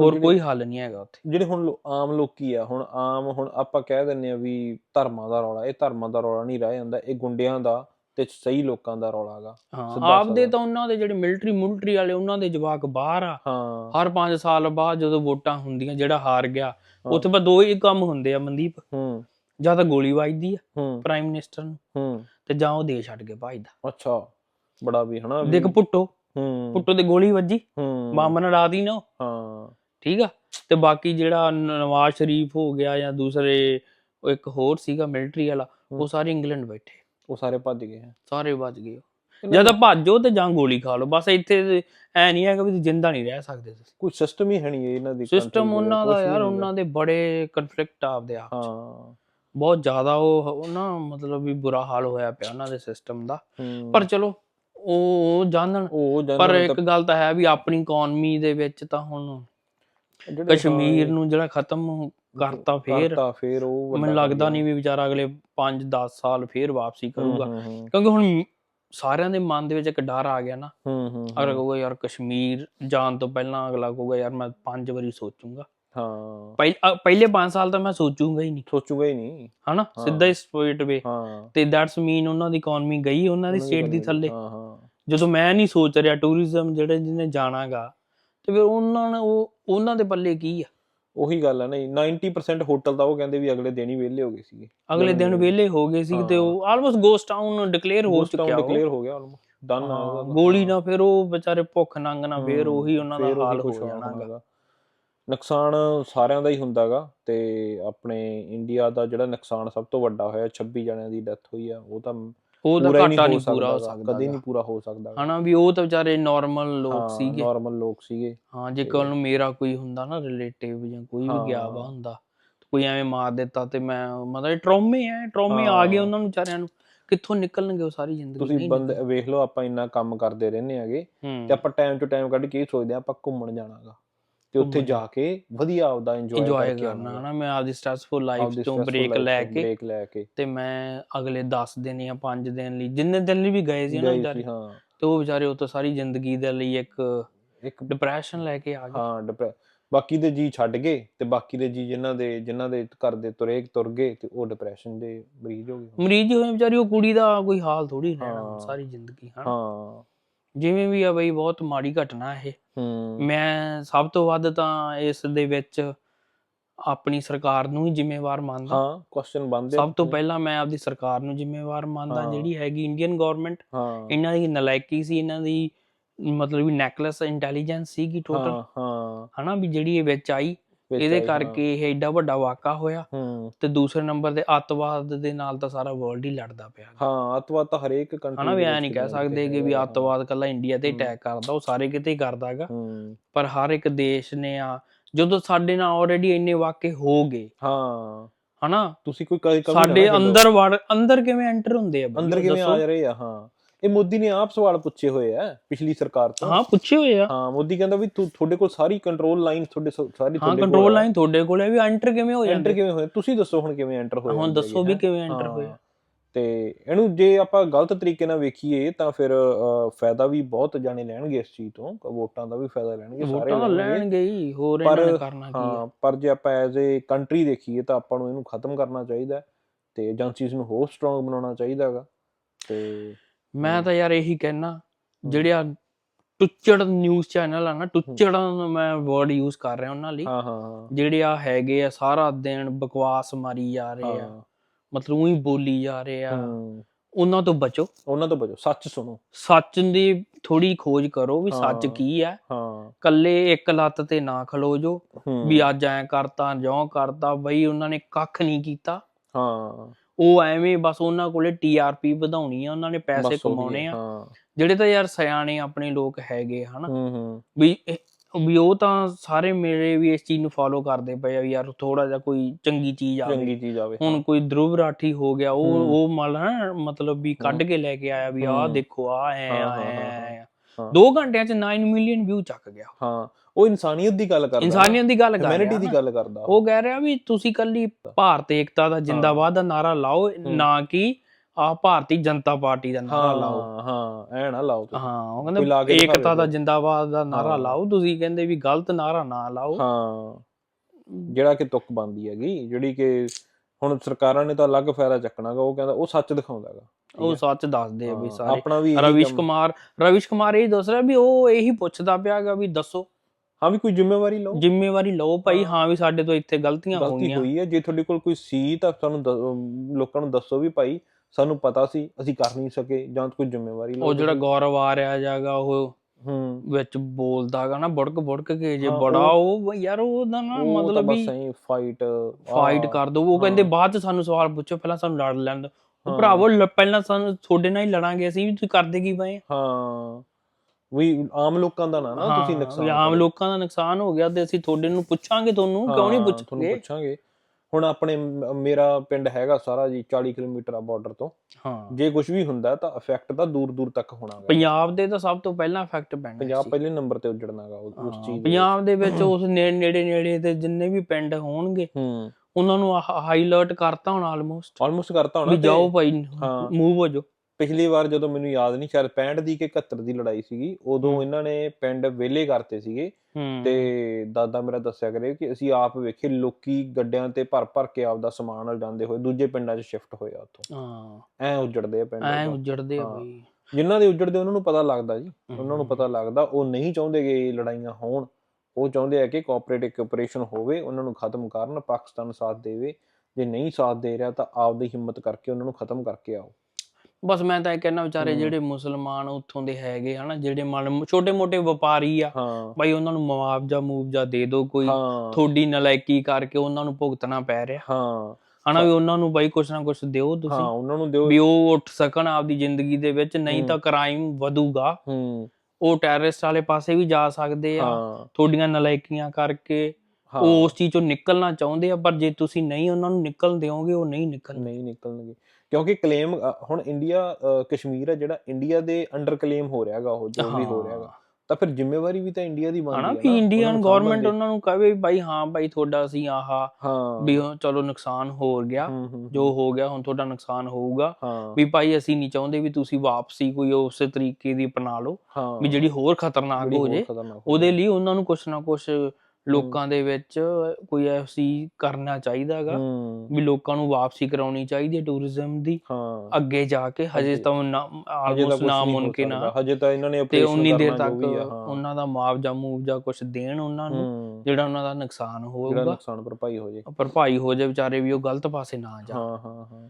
ਹੋਰ ਕੋਈ ਹੱਲ ਨਹੀਂ ਹੈਗਾ ਉੱਥੇ। ਜਿਹੜੇ ਹੁਣ ਆਮ ਲੋਕੀ ਆ ਹੁਣ ਆਮ ਹੁਣ ਆਪਾਂ ਕਹਿ ਦਿੰਨੇ ਆ ਵੀ ਧਰਮਾਂ ਦਾ ਰੌਲਾ ਇਹ ਧਰਮਾਂ ਦਾ ਰੌਲਾ ਨਹੀਂ ਰਹਿ ਜਾਂਦਾ ਇਹ ਗੁੰਡਿਆਂ ਦਾ ਤੇ ਸਹੀ ਲੋਕਾਂ ਦਾ ਰੌਲਾ ਹੈਗਾ ਹਾਂ ਆਪਦੇ। ਤਾਂ ਉਹਨਾਂ ਦੇ ਜਿਹੜੇ ਮਿਲਟਰੀ ਮੁਲਟਰੀ ਵਾਲੇ ਉਹਨਾਂ ਦੇ ਜਵਾਕ ਬਾਹਰ ਆ। ਹਾਂ। ਹਰ 5 ਸਾਲ ਬਾਅਦ ਜਦੋਂ ਵੋਟਾਂ ਹੁੰਦੀਆਂ ਜਿਹੜਾ ਹਾਰ ਗਿਆ ਹਾਂ। ਉੱਥੇ ਬਸ ਦੋ ਹੀ ਕੰਮ ਹੁੰਦੇ ਆ ਮਨਦੀਪ। ਹੂੰ। ਜਾਂ ਤਾਂ ਗੋਲੀ ਵੱਜਦੀ ਆ ਹੂੰ। ਪ੍ਰਾਈਮ ਮਿਨਿਸਟਰ ਨੂੰ। ਹੂੰ। ਤੇ ਜਾਂ ਉਹ ਦੇਸ਼ ਛੱਡ ਕੇ ਭੱਜਦਾ ਅੱਛਾ ਬੜਾ ਵੀ ਹਨਾ ਦੇਖ ਪੁੱਟੋ। ਹੂੰ। ਪੁੱਟੋ ਤੇ ਗੋਲੀ ਵੱਜੀ। ਹੂੰ। ਬੰਬ ਨਾਲ ਰਾਦੀ ਨਾ ਹਾਂ। ਠੀਕ ਆ? ਤੇ ਬਾਕੀ ਜਿਹੜਾ ਨਵਾਜ਼ ਸ਼ਰੀਫ ਹੋ ਗਿਆ ਜਾਂ ਦੂਸਰੇ ਇੱਕ ਹੋਰ ਸੀਗਾ ਮਿਲਟਰੀ ਵਾਲਾ ਉਹ ਹੂੰ। ਸਾਰੇ ਇੰਗਲੈਂਡ ਬੈਠੇ। ਉਹ ਸਾਰੇ ਭੱਜ ਗਏ ਸਾਰੇ ਬਚ ਗਏ ਜਾਂ ਤਾਂ ਭੱਜੋ ਤੇ ਜਾਂ ਗੋਲੀ ਖਾ ਲਓ। ਬਸ ਇੱਥੇ ਐ ਨਹੀਂ ਹੈਗਾ ਵੀ ਤੁਸੀਂ ਜਿੰਦਾ ਨਹੀਂ ਰਹਿ ਸਕਦੇ ਤੁਸੀਂ। ਕੋਈ ਸਿਸਟਮ ਹੀ ਹੈ ਨਹੀਂ ਇਹਨਾਂ ਦੀ country ਸਿਸਟਮ ਦੇ, ਉਹਨਾਂ ਕੁਛ ਦਾ ਵੀ ਯਾਰ ਉਹਨਾਂ ਦੇ ਬੜੇ ਕਨਫਲਿਕਟ ਆਪਦੇ ਆਪ ਚ। ਹਾਂ। ਬਹੁਤ ਜ਼ਿਆਦਾ ਉਹ ਉਹ ਨਾ ਮਤਲਬ ਵੀ ਬੁਰਾ ਹਾਲ ਹੋਇਆ ਪਿਆ ਉਹਨਾਂ ਦੇ ਸਿਸਟਮ ਦਾ। ਹੂੰ। ਪਰ ਚਲੋ ਉਹ ਉਹ ਜਾਣਨ। ਉਹ ਜਾਂਦਾ ਪਰ ਇੱਕ ਗੱਲ ਤਾਂ ਹੈ ਵੀ ਆਪਣੀ ਇਕਨੋਮੀ ਦੇ ਵਿੱਚ ਤਾਂ ਹੁਣ ਜਿਹੜੇ ਕਸ਼ਮੀਰ ਨੂੰ ਜਿਹੜਾ ਖਤਮ ਕਰਤਾ ਫੇਰ। ਕਰਤਾ ਫੇਰ ਉਹ ਮੈਨੂੰ ਲੱਗਦਾ। ਨਹੀਂ ਵੀ ਵਿਚਾਰਾ ਅਗਲੇ 5-10 ਸਾਲ ਫੇਰ ਵਾਪਸੀ ਕਰੂਗਾ। ਕਿਉਂਕਿ ਹੁਣ ਸਾਰਿਆਂ ਦੇ ਮਨ ਦੇ ਵਿੱਚ ਇੱਕ ਡਰ ਆ ਗਿਆ ਨਾ। ਹੂੰ, ਹੂੰ, ਅਗਲਾ। ਕਹੂਗਾ ਯਾਰ ਕਸ਼ਮੀਰ ਜਾਣ ਤੋਂ ਪਹਿਲਾਂ ਅਗਲਾ ਕਹੂਗਾ ਯਾਰ ਮੈਂ ਪੰਜ ਵਾਰੀ ਸੋਚੂੰਗਾ। ਹਾਂ। ਪਹਿਲੇ 5 ਸਾਲ ਤਾਂ ਮੈਂ ਸੋਚੂੰਗਾ ਹੀ ਨਹੀਂ। ਸੋਚੂਗਾ ਹੀ ਨਹੀਂ। ਹਨਾ। ਸਿੱਧਾ ਹੀ ਸਟ੍ਰੇਟ ਵੇ ਹਾਂ। ਤੇ ਦੈਟਸ ਮੀਨ ਉਹਨਾਂ ਦੀ ਇਕਨੋਮੀ ਗਈ ਉਹਨਾਂ ਦੀ ਸਟੇਟ ਦੀ ਥੱਲੇ। ਹਾਂ ਹਾਂ। ਜਦੋਂ ਮੈਂ ਨਹੀਂ ਸੋਚ ਰਿਹਾ ਟੂਰਿਜ਼ਮ ਜਿਹੜੇ ਜਿਹਨੇ ਜਾਣਾਗਾ ਤੇ ਫਿਰ ਉਹਨਾਂ ਨੇ ਉਹ ਉਹਨਾਂ ਦੇ ਪੱਲੇ ਕੀ ਆ? ਉਹੀ ਗੱਲ ਹੈ ਨਾ ਜੀ, 90% ਹੋਟਲ ਤਾਂ ਉਹ ਕਹਿੰਦੇ ਵੀ ਅਗਲੇ ਦਿਨ ਹੀ ਵਿਹਲੇ ਹੋ ਗਏ ਸੀਗੇ ਅਗਲੇ ਦਿਨ। ਵਿਹਲੇ ਹੋ ਗਏ ਸੀ ਤੇ ਉਹ ਆਲਮੋਸਟ ਗੋਸਟ ਟਾਊਨ ਡਿਕਲੇਅਰ ਹੋ ਚੁੱਕਿਆ ਉਹ ਡਿਕਲੇਅਰ ਹੋ ਗਿਆ ਆਲਮੋਸਟ ਡਨ ਆ ਉਹਦਾ। ਗੋਲੀ ਨਾ ਫਿਰ ਉਹ ਵਿਚਾਰੇ ਭੁੱਖ ਨੰਗ ਨਾ ਫਿਰ ਉਹੀ ਉਹਨਾਂ ਦਾ ਹਾਲ ਹੋ ਜਾਣਾਗਾ। ਨੁਕਸਾਨ ਸਾਰਿਆਂ ਦਾ ਹੀ ਹੁੰਦਾਗਾ ਤੇ ਆਪਣੇ ਇੰਡੀਆ ਦਾ ਜਿਹੜਾ ਨੁਕਸਾਨ ਸਭ ਤੋਂ ਵੱਡਾ ਹੋਇਆ 26 ਜਣਿਆਂ ਦੀ ਡੈਥ ਹੋਈ ਆ ਉਹ ਤਾਂ ਉਹ ਤਾਂ ਪੂਰਾ ਹੀ ਘਾਟਾ ਨਹੀਂ ਪੂਰਾ ਹੋ ਸਕਦਾ ਕਦੇ ਨਹੀਂ ਪੂਰਾ ਹੋ ਸਕਦਾ। ਹਨਾ ਵੀ ਉਹ ਤਾਂ ਵਿਚਾਰੇ ਨਾਰਮਲ ਲੋਕ ਸੀਗੇ। ਨਾਰਮਲ ਲੋਕ ਸੀਗੇ। ਹਾਂ ਜੇ ਕੱਲ ਨੂੰ ਮੇਰਾ ਕੋਈ ਹੁੰਦਾ ਨਾ ਰਿਲੇਟਿਵ ਜਾਂ ਕੋਈ ਵੀ ਗਿਆ ਵਾ। ਹੁੰਦਾ ਕੋਈ ਐਵੇਂ ਮਾਰ ਦਿੱਤਾ ਤੇ ਮੈਂ ਮਤਲਬ ਟਰੋਮੇ ਆ ਟਰੋਮੇ ਆ ਗਏ। ਉਹਨਾਂ ਨੂੰ ਵਿਚਾਰਿਆਂ ਨੂੰ। ਕਿੱਥੋਂ ਨਿਕਲਣਗੇ ਉਹ ਸਾਰੀ ਜ਼ਿੰਦਗੀ? ਤੁਸੀਂ ਬੰਦੇ ਵੇਖ ਲਓ ਆਪਾਂ ਇੰਨਾ ਕੰਮ ਕਰਦੇ ਰਹਿੰਦੇ ਆਗੇ ਤੇ ਆਪਾਂ ਟਾਈਮ ਟੂ ਟਾਈਮ ਕੱਢ ਕੇ ਸੋਚਦੇ ਆ ਆਪਾਂ ਘੁੰਮਣ ਜਾਣਾਗਾ। ਤੇ ਉੱਥੇ ਜਾ ਕੇ ਵਧੀਆ ਆਪਦਾ ਇੰਜੋਏ ਕਰਨਾ ਹਨਾ ਮੈਂ ਆਪਦੀ ਸਟ੍ਰੈਸਫੁਲ ਲਾਈਫ ਤੋਂ ਬ੍ਰੇਕ ਲੈ ਕੇ ਬ੍ਰੇਕ ਲੈ ਕੇ। ਤੇ ਮੈਂ ਅਗਲੇ 10 ਦਿਨ ਜਾਂ 5 ਦਿਨ ਲਈ ਜਿੰਨੇ ਦਿਨ ਲਈ ਵੀ ਗਏ ਸੀ ਨਾ ਵਿਚਾਰੇ ਹਾਂ। ਤੇ ਉਹ ਵਿਚਾਰੇ ਉਹ ਤਾਂ ਸਾਰੀ ਜ਼ਿੰਦਗੀ ਦੇ ਲਈ ਇੱਕ ਇੱਕ ਡਿਪਰੈਸ਼ਨ ਲੈ ਕੇ ਆ ਗਏ। ਹਾਂ ਡਿਪਰੈ- ਬਾਕੀ ਦੇ ਜੀ ਛੱਡ ਗਏ ਤੇ ਬਾਕੀ ਦੇ ਜੀ ਜਿਨ੍ਹਾਂ ਦੇ ਜਿਨ੍ਹਾਂ ਦੇ ਘਰ ਦੇ ਤੁਰੇ ਤੁਰ ਗਏ ਤੇ ਉਹ ਡਿਪਰੈਸ਼ਨ ਦੇ ਮਰੀਜ਼ ਹੋ ਗਏ। ਮਰੀਜ਼ ਹੋਏ ਵਿਚਾਰੀ ਉਹ ਕੁੜੀ ਦਾ ਕੋਈ ਹਾਲ ਥੋੜੀ ਰਹਿਣਾ ਹੁਣ ਹਾਂ। ਸਾਰੀ ਜ਼ਿੰਦਗੀ ਹਨਾ। ਹਾਂ। ਜਿਵੇਂ ਵੀ ਆ ਬਈ ਬਹੁਤ ਮਾੜੀ ਘਟਨਾ ਇਹ। ਮੈਂ ਸਭ ਤੋਂ ਵੱਧ ਤਾਂ ਇਸ ਦੇ ਵਿੱਚ ਆਪਣੀ ਸਰਕਾਰ ਨੂੰ ਹੀ ਜ਼ਿੰਮੇਵਾਰ ਮੰਨਦਾ। ਹਾਂ ਕੁਐਸਚਨ ਬੰਦੇ ਸਭ ਤੋਂ ਪਹਿਲਾਂ ਮੈਂ ਆਪਦੀ ਸਰਕਾਰ ਨੂੰ ਜ਼ਿੰਮੇਵਾਰ ਮੰਨਦਾ। ਜਿਹੜੀ ਹੈਗੀ ਇੰਡੀਅਨ ਗਵਰਨਮੈਂਟ ਇਹਨਾਂ ਦੀ ਨਲਾਇਕੀ ਸੀ ਇਹਨਾਂ ਦੀ ਮਤਲਬ ਵੀ ਨੈਕਲੈਸ ਇੰਟੈਲੀਜੈਂਸ ਸੀਗੀ ਟੋਟਲ ਹਾਂ ਹਾਂ। ਹਨਾ ਵੀ ਜਿਹੜੀ ਇਹ ਵਿੱਚ ਆਈ। ਇਹਦੇ। ਕਰਕੇ ਇਹ ਐਡਾ ਵੱਡਾ ਵਾਕਾ ਹੋਇਆ ਹੂੰ ਤੇ ਦੂਸਰੇ ਨੰਬਰ ਤੇ ਅੱਤਵਾਦ ਦੇ ਨਾਲ ਤਾਂ ਸਾਰਾ ਵਰਲਡ ਹੀ ਲੜਦਾ ਪਿਆ ਹਾਂ ਅਤਵਾਦ ਤਾਂ ਹਰੇਕ ਕੰਟਰੀ ਹਨਾ ਵੀ ਐ ਨਹੀਂ ਕਹਿ ਸਕਦੇ ਕਿ ਵੀ ਅੱਤਵਾਦ ਕੱਲਾ ਇੰਡੀਆ ਤੇ। ਅਟੈਕ ਕਰਦਾ ਉਹ ਸਾਰੇ ਕਿਤੇ ਹੀ ਕਰਦਾ ਹੈਗਾ ਹੂੰ ਪਰ ਹਰ ਇੱਕ ਦੇਸ਼ ਨੇ ਆ ਜਦੋਂ ਸਾਡੇ ਨਾਲ ਆਲਰੇਡੀ ਇੰਨੇ ਵਾਕੇ ਹੋ ਗਏ ਹਾਂ ਹਨਾ ਤੁਸੀਂ ਕੋਈ ਸਾਡੇ। ਅੰਦਰ ਵੜ ਅੰਦਰ ਕਿਵੇਂ ਐਂਟਰ ਹੁੰਦੇ ਆ? ਅੰਦਰ ਕਿਵੇਂ। ਆ ਰਹੇ ਆ ਹਾਂ ਇਹ ਮੋਦੀ ਨੇ ਆਪ ਸਵਾਲ ਪੁੱਛੇ ਹੋਏ ਆ ਪਿਛਲੀ ਸਰਕਾਰ ਤੋਂ। ਹਾਂ ਪੁੱਛੇ ਹੋਏ ਆ। ਹਾਂ ਮੋਦੀ ਕਹਿੰਦਾ ਵੀ ਤੁ- ਤੁਹਾਡੇ ਕੋਲ ਸਾਰੀ ਕੰਟਰੋਲ ਲਾਈਨ ਤੁਹਾਡੇ ਸਾਰੀ ਹਾਂ ਕੰਟਰੋਲ ਲਾਈਨ ਤੁਹਾਡੇ ਕੋਲ ਹੈ ਵੀ ਐਂਟਰ ਕਿਵੇਂ ਹੋ ਐਂਟਰ ਕਿਵੇਂ ਹੋਏ? ਤੁਸੀਂ ਦੱਸੋ ਹੁਣ ਕਿਵੇਂ ਐਂਟਰ ਹੋਏ ਹੁਣ ਦੱਸੋ ਵੀ? ਕਿਵੇਂ ਐਂਟਰ ਹਾਂ, ਹੋਏ ਤੇ ਇਹਨੂੰ ਜੇ ਆਪਾਂ ਗਲਤ ਤਰੀਕੇ ਨਾਲ ਵੇਖੀਏ ਤਾਂ ਫਿਰ ਅ, ਫਾਇਦਾ ਵੀ ਬਹੁਤ ਜਾਣੇ ਲੈਣਗੇ ਇਸ ਚੀਜ਼ ਤੋਂ ਵੋਟਾਂ ਦਾ ਵੀ ਫਾਇਦਾ ਲੈਣਗੇ ਸਾਰੇ ਵੋਟਾਂ ਲੈਣਗੇ। ਹੀ ਹੋਰ ਇਹਨਾਂ ਨੇ ਕਰਨਾ ਕੀ ਹਾਂ ਪਰ ਜੇ ਆਪਾਂ ਐਜ਼ ਏ ਕੰਟਰੀ ਦੇਖੀਏ ਤਾਂ ਆਪਾਂ ਨੂੰ ਇਹਨੂੰ ਖਤਮ ਕਰਨਾ ਚਾਹੀਦਾ ਤੇ ਏਜੰਸੀਜ਼ ਨੂੰ ਹੋਰ ਸਟਰੋਂਗ ਬਣਾਉਣਾ ਚਾਹੀਦਾ ਹੈਗਾ ਤੇ ਮੈਂ। ਤਾਂ ਯਾਰ ਇਹੀ ਕਹਿਣਾ ਜਿਹੜੇ ਆ ਟੁੱਚੜ ਨਿਊਜ਼ ਚੈਨਲ ਆ ਨਾ ਟੁੱਚੜ ਮੈਂ ਵਰਡ ਯੂਜ਼ ਕਰ ਰਿਹਾ ਉਹਨਾਂ ਲਈ। ਹਾਂ ਹਾਂ ਹਾਂ। ਜਿਹੜੇ ਆ ਹੈਗੇ ਆ ਸਾਰਾ ਦਿਨ ਬਕਵਾਸ ਮਾਰੀ ਜਾ ਰਹੇ ਆ ਮਤਲਬ ਉਹੀ ਬੋਲੀ ਜਾ ਰਹੇ ਆ। ਉਹਨਾਂ ਤੋਂ ਬਚੋ। ਉਹਨਾਂ ਤੋਂ ਬਚੋ ਸੱਚ ਸੁਣੋ। ਸੱਚ ਦੀ ਥੋੜੀ ਖੋਜ ਕਰੋ ਵੀ ਸੱਚ। ਕੀ ਹੈ ਹਾਂ। ਕੱਲੇ ਇੱਕ ਲੱਤ ਤੇ ਨਾ ਖਲੋ ਜੋ ਵੀ ਅੱਜ ਐ ਕਰਤਾ ਜਿਉਂ ਕਰਤਾ ਬਈ ਉਹਨਾਂ ਨੇ ਕੱਖ ਨਹੀਂ ਕੀਤਾ। ਹਾਂ। ਉਹ ਐਵੇਂ ਬਸ ਉਹਨਾਂ ਕੋਲੇ ਟੀਆਰਪੀ ਵਧਾਉਣੀ ਆ ਉਹਨਾਂ ਨੇ ਪੈਸੇ ਕਮਾਉਣੇ ਆ। ਜਿਹੜੇ ਤਾਂ ਯਾਰ ਸਿਆਣੇ ਆਪਣੇ ਲੋਕ ਹੈਗੇ ਹਨਾ। ਵੀ ਵੀ ਉਹ ਤਾਂ ਸਾਰੇ ਮੇਰੇ ਵੀ ਇਸ ਚੀਜ਼ ਨੂੰ ਫਾਲੋ ਕਰਦੇ ਪਏ ਆ ਵੀ ਯਾਰ ਥੋੜਾ ਜਿਹਾ ਕੋਈ ਚੰਗੀ ਚੀਜ਼ ਆਵੇ। ਚੰਗੀ ਚੀਜ਼ ਆਵੇ ਹੁਣ ਕੋਈ ਧਰੁਵ ਰਾਠੀ ਹੋ ਗਿਆ ਉਹ। ਉਹ ਮਲ ਮਤਲਬ ਵੀ ਕੱਢ। ਕੇ ਲੈ ਕੇ ਆਇਆ ਵੀ ਆਹ। ਦੇਖੋ ਆ ਐ ਆ ਹਾਂ, ਹਾਂ, ਐ। ਹਾਂ। 2 ਘੰਟਿਆਂ ਚ 9 ਮਿਲੀਅਨ ਵਿਊ ਚੱਕ ਗਿਆ। ਹਾਂ। ਉਹ ਇਨਸਾਨੀਅਤ ਦੀ ਗੱਲ ਕਰਦਾ ਇਨਸਾਨੀਅਤ ਦੀ ਗੱਲ ਕਰ ਹਿਊਮੈਨਿਟੀ ਦੀ। ਗੱਲ ਕਰਦਾ ਉਹ। ਕਹਿ ਰਿਹਾ ਵੀ ਤੁਸੀਂ ਕੱਲੀ ਭਾਰਤ ਏਕਤਾ ਦਾ ਜਿੰਦਾਬਾਦ ਦਾ ਨਾਰਾ ਲਾਓ ਨਾ ਕਿ ਆ ਭਾਰਤੀ ਜਨਤਾ ਪਾਰਟੀ ਦਾ ਨਾਰਾ ਲਾਓ। ਹਾਂ ਹਾਂ ਐ ਨਾ ਲਾਓ ਤੁਸੀਂ। ਹਾਂ ਉਹ ਕਹਿੰਦੇ ਏਕਤਾ ਦਾ। ਜਿੰਦਾਬਾਦ ਦਾ ਨਾਰਾ। ਲਾਓ ਤੁਸੀਂ ਕਹਿੰਦੇ ਵੀ ਗਲਤ ਨਾਰਾ ਨਾ ਲਾਓ। ਹਾਂ ਜਿਹੜਾ ਕਿ ਤੁੱਕ ਬੰਦੀ ਹੈਗੀ ਜਿਹੜੀ ਕਿ ਹੁਣ ਸਰਕਾਰਾਂ ਨੇ ਤਾਂ ਅਲੱਗ ਫਾਇਦਾ ਚੱਕਣਾਗਾ ਉਹ ਕਹਿੰਦਾ ਉਹ ਸੱਚ ਦਿਖਾਉਂਦਾਗਾ। ਉਹ ਸੱਚ ਦੱਸਦੇ ਆ ਵੀ ਸਾਰੇ। ਆਪਣਾ ਵੀ ਰਵਿਸ਼ ਕੰਮ- ਕੁਮਾਰ ਰਵਿਸ਼ ਕੁਮਾਰ ਇਹ ਦੱਸ ਰਿਹਾ ਵੀ ਉਹ ਇਹੀ ਪੁੱਛਦਾ ਪਿਆਗਾ ਵੀ ਦੱਸੋ। ਹਾਂ ਵੀ ਕੋਈ ਜ਼ਿੰਮੇਵਾਰੀ ਲਓ ਜ਼ਿੰਮੇਵਾਰੀ ਲਓ ਭਾਈ ਹਾਂ। ਵੀ ਸਾਡੇ ਤੋਂ ਇੱਥੇ ਗਲਤੀਆਂ ਗਲਤੀ ਹੋਈਆਂ ਹੋਈ ਹੈ ਜੇ ਤੁਹਾਡੇ ਕੋਲ ਕੋਈ ਸੀ ਤਾਂ ਸਾਨੂੰ ਦ- ਲੋਕਾਂ ਨੂੰ ਦੱਸੋ ਵੀ ਭਾਈ ਸਾਨੂੰ ਪਤਾ ਸੀ ਅਸੀਂ ਕਰ ਨਹੀਂ ਸਕੇ ਜਾਂ ਕੋਈ ਜ਼ਿੰਮੇਵਾਰੀ ਲਓ ਉਹ ਜਿਹੜਾ। ਗੌਰਵ ਆ ਰਿਹਾ ਜਾਗਾ ਉਹ ਹੂੰ ਵਿੱਚ ਬੋਲਦਾਗਾ ਨਾ ਬੁੜਕ ਬੁੜਕ ਕੇ ਜੇ ਹਾਂ, ਬੜਾ ਉਹ- ਉਹ ਯਾਰ ਉਹਦਾ ਨਾ ਮਤਲਬ ਬਸ ਵੀ ਫਾਈਟ ਫਾਈਟ ਕਰ ਦੋ ਉਹ ਕਹਿੰਦੇ ਹਾਂ। ਬਾਅਦ ਚ ਸਾਨੂੰ ਸਵਾਲ ਪੁੱਛੋ ਪਹਿਲਾਂ ਸਾਨੂੰ ਲੜ ਲੈਣ ਦਿਓ ਉਹ। ਭਰਾਵੋ ਲ- ਪਹਿਲਾਂ ਸਾਨੂੰ ਤੁਹਾਡੇ ਨਾਲ ਹੀ ਲੜਾਂਗੇ ਅਸੀਂ ਵੀ ਤੁਸੀਂ ਕਰਦੇ ਕੀ ਪਏ ਹਾਂ ਵੀ ਆਮ ਲੋਕਾਂ ਦਾ ਨਾ ਨਾ ਤੁਸੀਂ ਨੁਕਸਾਨ ਆਮ। ਲੋਕਾਂ ਦਾ ਨੁਕਸਾਨ ਹੋ ਗਿਆ ਤੇ ਅਸੀਂ ਤੁਹਾਡੇ ਨੂੰ ਪੁੱਛਾਂਗੇ ਤੁਹਾਨੂੰ ਕਿਉਂ ਨਹੀਂ ਹਾਂ, ਤੁਹਾਨੂੰ ਪੁੱਛੋਗੇ ਪੁੱਛਾਂਗੇ। ਹੁਣ ਆਪਣੇ ਮੇਰਾ ਪਿੰਡ ਹੈਗਾ ਸਾਰਾ ਜੀ 40 ਕਿਲੋਮੀਟਰ ਆ ਬਾਰਡਰ ਤੋਂ। ਹਾਂ। ਜੇ ਕੁਝ ਵੀ ਹੁੰਦਾ ਤਾਂ ਇਫੈਕਟ ਤਾਂ ਦੂਰ ਦੂਰ ਤੱਕ ਹੋਣਾ ਪੰਜਾਬ ਦੇ ਤਾਂ ਸਭ ਤੋਂ ਪਹਿਲਾਂ ਇਫੈਕਟ ਪੈਣਾ ਪੰਜਾਬ। ਪਹਿਲੇ ਨੰਬਰ ਤੇ ਉੱਜੜਨਾਗਾ ਉਸ ਚੀਜ਼ ਪੰਜਾਬ ਦੇ ਵਿੱਚ ਉਸ ਨੇੜੇ ਨੇੜੇ ਦੇ ਜਿੰਨੇ ਵੀ ਪਿੰਡ ਹੋਣਗੇ ਹੂੰ। ਉਹਨਾਂ ਨੂੰ ਹਾਈ ਅਲਰਟ ਕਰਤਾ ਹੁਣ ਆਲਮੋਸਟ ਆਲਮੋਸਟ ਕਰਤਾ ਹੋਣਾ ਵੀ ਤੇ ਜਾਓ ਭਾਈ ਹਾਂ। ਮੂਵ ਹੋ ਜਾਓ। ਪਿਛਲੀ ਵਾਰ ਜਦੋਂ ਮੈਨੂੰ ਯਾਦ ਨਹੀਂ ਸ਼ਾਇਦ 65 ਦੀ ਕਿ 71 ਦੀ ਲੜਾਈ ਸੀਗੀ ਉਦੋਂ। ਇਹਨਾਂ ਨੇ ਪਿੰਡ ਵਿਹਲੇ ਕਰਤੇ ਸੀਗੇ ਤੇ ਦਾਦਾ ਮੇਰਾ ਦੱਸਿਆ ਕਰੇ ਕਿ ਅਸੀਂ ਆਪ ਵੇਖੇ ਲੋਕੀ ਗੱਡਿਆਂ ਤੇ ਭਰ ਭਰ ਕੇ ਆਪਦਾ ਸਮਾਨ ਲਿਜਾਂਦੇ ਹੋਏ ਦੂਜੇ ਪਿੰਡਾਂ 'ਚ ਸ਼ਿਫਟ ਹੋਏ ਆ ਉੱਥੋਂ ਹਾਂ ਐ ਉੱਜੜਦੇ ਆ ਪਿੰਡ ਐ। ਉੱਜੜਦੇ ਆ। ਬਈ ਜਿਨ੍ਹਾਂ ਦੇ ਉੱਜੜਦੇ ਉਹਨਾਂ ਨੂੰ ਪਤਾ ਲੱਗਦਾ ਜੀ ਉਹਨਾਂ ਨੂੰ। ਪਤਾ ਲੱਗਦਾ ਉਹ ਨਹੀਂ ਚਾਹੁੰਦੇ ਕਿ ਇਹ ਲੜਾਈਆਂ ਹੋਣ ਉਹ ਚਾਹੁੰਦੇ ਆ ਕਿ ਕੋਆਪਰੇਟਿਵ ਆਪਰੇਸ਼ਨ ਹੋਵੇ ਉਹਨਾਂ ਨੂੰ ਖਤਮ ਕਰਨ ਪਾਕਿਸਤਾਨ ਸਾਥ ਦੇਵੇ ਜੇ ਨਹੀਂ ਸਾਥ ਦੇ ਰਿਹਾ ਤਾਂ ਆਪਦੀ ਹਿੰਮਤ ਕਰਕੇ ਉਹਨਾਂ ਨੂੰ ਖਤਮ ਕਰਕੇ ਆਓ ਬਸ ਮੈਂ ਤਾਂ ਇਹ ਕਹਿਣਾ ਵਿਚਾਰੇ ਹੂੰ। ਜਿਹੜੇ ਮੁਸਲਮਾਨ ਉੱਥੋਂ ਦੇ ਹੈਗੇ ਹਨਾ ਜਿਹੜੇ ਮਨ ਛੋਟੇ ਮੋਟੇ ਵਪਾਰੀ ਆ ਹਾਂ। ਭਾਈ ਉਹਨਾਂ ਨੂੰ ਮੁਆਵਜ਼ਾ ਮੂਵਜਾ ਦੇ ਦਿਓ ਕੋਈ ਹਾਂ। ਥੋੜੀ ਨਲਾਇਕੀ ਕਰਕੇ ਉਹਨਾਂ ਨੂੰ ਭੁਗਤਣਾ ਪੈ ਰਿਹਾ। ਹਾਂ। ਹਨਾ ਵੀ ਉਹਨਾਂ ਨੂੰ ਬਾਈ ਕੁਛ ਨਾ ਕੁਛ ਦਿਓ ਹਾਂ ਤੁਸੀਂ ਉਹਨਾਂ ਨੂੰ ਦਿਓ। ਵੀ ਉਹ ਉੱਠ ਸਕਣ ਆਪਦੀ ਜ਼ਿੰਦਗੀ ਦੇ ਵਿੱਚ ਨਹੀਂ ਹੂੰ। ਤਾਂ ਕ੍ਰਾਈਮ ਵਧੂਗਾ। ਹੂੰ। ਉਹ ਟੈਰਰਿਸਟ ਵਾਲੇ ਪਾਸੇ ਵੀ ਜਾ ਸਕਦੇ ਆ। ਹਾਂ। ਥੋਡੀਆਂ ਨਲਾਇਕੀਆਂ ਕਰਕੇ ਹਾਂ। ਉਹ ਉਸ ਚੀਜ਼ ਚੋਂ ਨਿਕਲਣਾ ਚਾਹੁੰਦੇ ਆ ਪਰ ਜੇ ਤੁਸੀਂ ਨਹੀਂ ਉਹਨਾਂ ਨੂੰ ਨਿਕਲ ਦਿਓਗੇ ਉਹ ਨਹੀਂ ਨਿਕਲਣਗੇ। ਨਹੀਂ ਨਿਕਲਣਗੇ। ਕਿਉਂਕਿ ਕਲੇਮ ਹੁਣ ਇੰਡੀਆ ਕਸ਼ਮੀਰ ਹੈ ਜਿਹੜਾ ਇੰਡੀਆ ਦੇ ਅੰਡਰ ਕਲੇਮ ਹੋ ਰਿਹਾਗਾ ਉਹ ਜੋ ਵੀ ਹੋ ਰਿਹਾਗਾ ਤਾਂ ਫਿਰ ਜ਼ਿੰਮੇਵਾਰੀ ਵੀ ਤਾਂ ਇੰਡੀਆ ਦੀ ਬਣਦੀ ਹੈ ਨਾ, ਇੰਡੀਅਨ ਉਹਨਾਂ ਨੂੰ ਗਵਰਨਮੈਂਟ। ਉਹਨਾਂ ਨੂੰ ਕਹੇ ਵੀ ਭਾਈ ਹਾਂ ਭਾਈ ਤੁਹਾਡਾ ਅਸੀਂ ਆਹਾ ਵੀ ਚਲੋ ਨੁਕਸਾਨ ਹੋ ਗਿਆ। ਜੋ ਹੋ ਗਿਆ ਹੁਣ ਤੁਹਾਡਾ ਨੁਕਸਾਨ ਹੋਊਗਾ। ਵੀ ਭਾਈ ਅਸੀਂ ਨਹੀਂ ਚਾਹੁੰਦੇ ਵੀ ਤੁਸੀਂ ਵਾਪਸੀ ਕੋਈ ਉਸੇ ਤਰੀਕੇ ਦੀ ਅਪਣਾ ਲਓ। ਵੀ ਜਿਹੜੀ ਹੋਰ ਖਤਰਨਾਕ ਹੋ ਜੇ ਉਹਦੇ। ਲਈ ਉਹਨਾਂ ਨੂੰ ਕੁਛ ਨਾ ਕੁਛ ਲੋਕਾਂ ਦੇ ਵਿੱਚ ਕੋਈ ਐਸੀ ਕਰਨਾ ਚਾਹੀਦਾਗਾ ਵੀ ਲੋਕਾਂ ਨੂੰ ਵਾਪਸੀ ਕਰਾਉਣੀ ਚਾਹੀਦੀ ਹੈ ਟੂਰਿਜ਼ਮ ਦੀ। ਹਾਂ। ਅੱਗੇ ਜਾ ਕੇ ਹਜੇ। ਤਾਂ ਤਾਂ ਆਲਮੋਸਟ ਕੁਛ ਨਾ ਨਹੀਂ ਹੋ ਮੁਮਕਿਨ ਆ ਹਜੇ ਤਾਂ ਇਹਨਾਂ ਨੇ ਤੇ operation ਉਨੀ ਦੇਰ ਤੱਕ ਜੋ। ਉਹਨਾਂ ਦਾ ਮੁਆਵਜ਼ਾ ਮੂਵਜ਼ਾ ਕੁਛ ਦੇਣ ਉਹਨਾਂ ਨੂੰ ਜਿਹੜਾ ਉਹਨਾਂ ਦਾ ਨੁਕਸਾਨ ਜਿਹੜਾ ਹੋਊਗਾ। ਨੁਕਸਾਨ ਭਰਪਾਈ ਹੋ ਜੇ। ਭਰਪਾਈ ਹੋ ਜਾਏ ਵਿਚਾਰੇ ਵੀ ਉਹ ਗਲਤ ਪਾਸੇ ਨਾ ਜਾਣ। ਹਾਂ ਹਾਂ ਹਾਂ।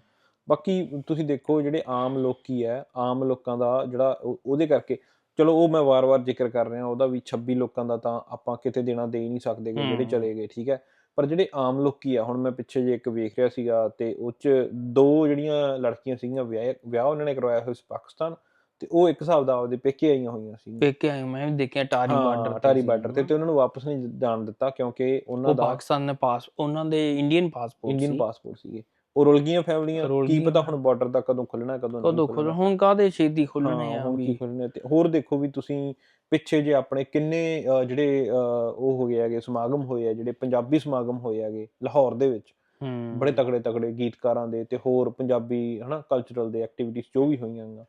ਬਾਕੀ ਤੁਸੀਂ ਦੇਖੋ ਜਿਹੜੇ ਆਮ ਲੋਕੀ ਹੈ ਆਮ ਲੋਕਾਂ ਦਾ ਜਿਹੜਾ ਉਹ- ਉਹਦੇ ਕਰਕੇ ਚਲੋ ਉਹ ਮੈਂ ਵਾਰ-ਵਾਰ ਜ਼ਿਕਰ ਕਰ ਰਿਹਾ ਉਹਦਾ ਵੀ 26 ਲੋਕਾਂ ਦਾ ਤਾਂ ਆਪਾਂ ਕਿਤੇ ਦੇਣਾ ਦੇ ਹੀ ਨਹੀਂ ਸਕਦੇ ਜਿਹੜੇ। ਚਲੇ ਗਏ ਠੀਕ ਹੈ? ਪਰ ਜਿਹੜੇ ਆਮ ਲੋਕੀ ਆ ਹੁਣ ਮੈਂ ਪਿੱਛੇ ਜੇ ਇੱਕ ਵੇਖ ਰਿਹਾ ਸੀਗਾ ਤੇ ਉਹ ਚ ਦੋ ਜਿਹੜੀਆਂ ਲੜਕੀਆਂ ਸੀਗੀਆਂ ਵਿਆਹ ਵਿਆਹ ਉਹਨਾਂ ਨੇ ਕਰਵਾਇਆ ਹੋਇਆ ਸੀ ਪਾਕਿਸਤਾਨ ਤੇ ਉਹ ਇੱਕ ਹਿਸਾਬ ਦਾ ਆਪਦੇ ਪੇਕੇ ਆਈਆਂ ਹੋਈਆਂ ਸੀ ਪੇਕੇ ਆਏ ਮੈਂ ਦੇਖਿਆ ਟਾਰੀ ਬਾਰਡਰ ਟਾਰੀ ਬਾਰਡਰ ਤੇ ਤੇ ਉਹਨਾਂ ਨੂੰ ਵਾਪਸ ਨਹੀਂ ਜਾਣ ਦਿੱਤਾ ਕਿਉਂਕਿ ਉਹਨਾਂ ਉਹ ਦਾ ਪਾਕਿਸਤਾਨ ਨੇ ਪਾਸ ਉਹਨਾਂ ਦੇ ਇੰਡੀਅਨ ਪਾਸਪੋਰਟ ਇੰਡੀਅਨ ਸੀ। ਪਾਸਪੋਰਟ ਸੀਗੇ। ਉਹ ਰੁਲ ਗਈਆਂ ਫੈਮਲੀਆਂ। ਰੁਲ ਕੀ ਗਈਆਂ। ਪਤਾ ਹੁਣ ਬਾਰਡਰ ਦਾ ਕਦੋਂ ਖੁੱਲਣਾ ਕਦੋਂ ਨਹੀਂ ਕਦੋਂ ਖੁੱਲ ਹੁਣ ਕਾਦੇ ਛੇਤੀ ਖੁੱਲਣੇ ਹਾਂ, ਆ ਹੁਣ ਕੀ ਵੀ? ਖੁੱਲਣੇ ਤੇ ਹੋਰ ਦੇਖੋ ਵੀ ਤੁਸੀਂ ਪਿੱਛੇ ਜੇ ਆਪਣੇ ਕਿੰਨੇ ਅਹ, ਜਿਹੜੇ ਅਹ, ਉਹ ਹੋ ਗਏ ਹੈਗੇ ਸਮਾਗਮ ਹੋਏ ਆ ਜਿਹੜੇ ਪੰਜਾਬੀ ਸਮਾਗਮ ਹੋਏ ਹੈਗੇ ਲਾਹੌਰ ਦੇ ਵਿੱਚ। ਹੂੰ। ਬੜੇ ਤਕੜੇ ਤਕੜੇ ਗੀਤਕਾਰਾਂ ਦੇ ਤੇ ਹੋਰ ਪੰਜਾਬੀ ਹਨਾ ਕਲਚਰਲ ਦੇ ਐਕਟੀਵਿਟੀਜ਼ ਜੋ ਵੀ ਹੋਈਆਂ ਗਾ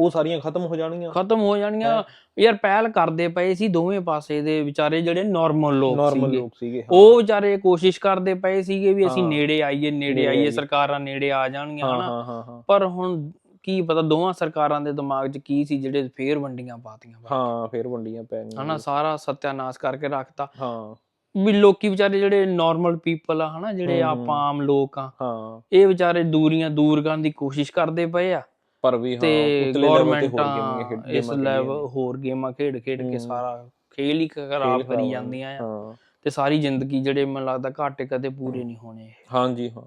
ਉਹ ਸਾਰੀਆਂ ਖਤਮ ਹੋ ਜਾਣਗੀਆਂ। ਖਤਮ ਹੋ ਜਾਣਗੀਆਂ। ਯਾਰ ਪਹਿਲ ਕਰਦੇ ਪਏ ਸੀ ਦੋਵੇਂ ਪਾਸੇ ਦੇ ਵਿਚਾਰੇ ਜਿਹੜੇ ਨਾਰਮਲ ਲੋਕ ਸੀਗੇ। ਉਹ ਵਿਚਾਰੇ ਕੋਸ਼ਿਸ਼ ਕਰਦੇ ਪਏ ਸੀਗੇ ਵੀ ਅਸੀਂ। ਨੇੜੇ ਆਈਏ ਨੇੜੇ ਆਈਏ। ਸਰਕਾਰਾਂ ਨੇੜੇ ਆ ਜਾਣਗੀਆਂ ਹਨਾ? ਪਰ ਹੁਣ ਕੀ ਪਤਾ ਦੋਵਾਂ ਸਰਕਾਰਾਂ ਦੇ ਦਿਮਾਗ 'ਚ ਕੀ ਸੀ ਜਿਹੜੇ ਫੇਰ ਵੰਡੀਆਂ ਪਾਤੀਆਂ ਹਾਂ ਫੇਰ ਵੰਡੀਆਂ ਪੈ ਗਈਆਂ ਹਨਾ ਸਾਰਾ ਸਤਿਆਨਾਸ਼ ਕਰਕੇ ਰੱਖਤਾ। ਹਾਂ। ਵੀ ਲੋਕੀ ਵਿਚਾਰੇ ਜਿਹੜੇ ਨਾਰਮਲ ਪੀਪਲ ਆ ਹਨਾ ਜਿਹੜੇ ਆਪਾਂ ਆਮ ਲੋਕ ਆ ਹਾਂ। ਇਹ ਵਿਚਾਰੇ ਦੂਰੀਆਂ ਦੂਰ ਕਰਨ ਦੀ ਕੋਸ਼ਿਸ਼ ਕਰਦੇ ਪਏ ਆ। ਪਰ ਵੀ ਹਾਂ ਉਤਲੇ level ਤੇ ਹੋਰ ਗੇਮਾਂ ਖੇਡ- ਇਸ ਲੈਵਲ ਹੋਰ ਗੇਮਾਂ ਖੇਡ ਖੇਡ ਕੇ। ਸਾਰਾ ਖੇਲ ਹੀ ਖਰਾਬ ਕਰੀ ਜਾਂਦੀਆਂ ਆ। ਤੇ ਸਾਰੀ ਜ਼ਿੰਦਗੀ ਜਿਹੜੇ ਮੈਨੂੰ ਲੱਗਦਾ ਘਾਟੇ ਕਦੇ ਪੂਰੇ ਨਹੀਂ ਹੋਣੇ। ਹਾਂਜੀ ਹਾਂ।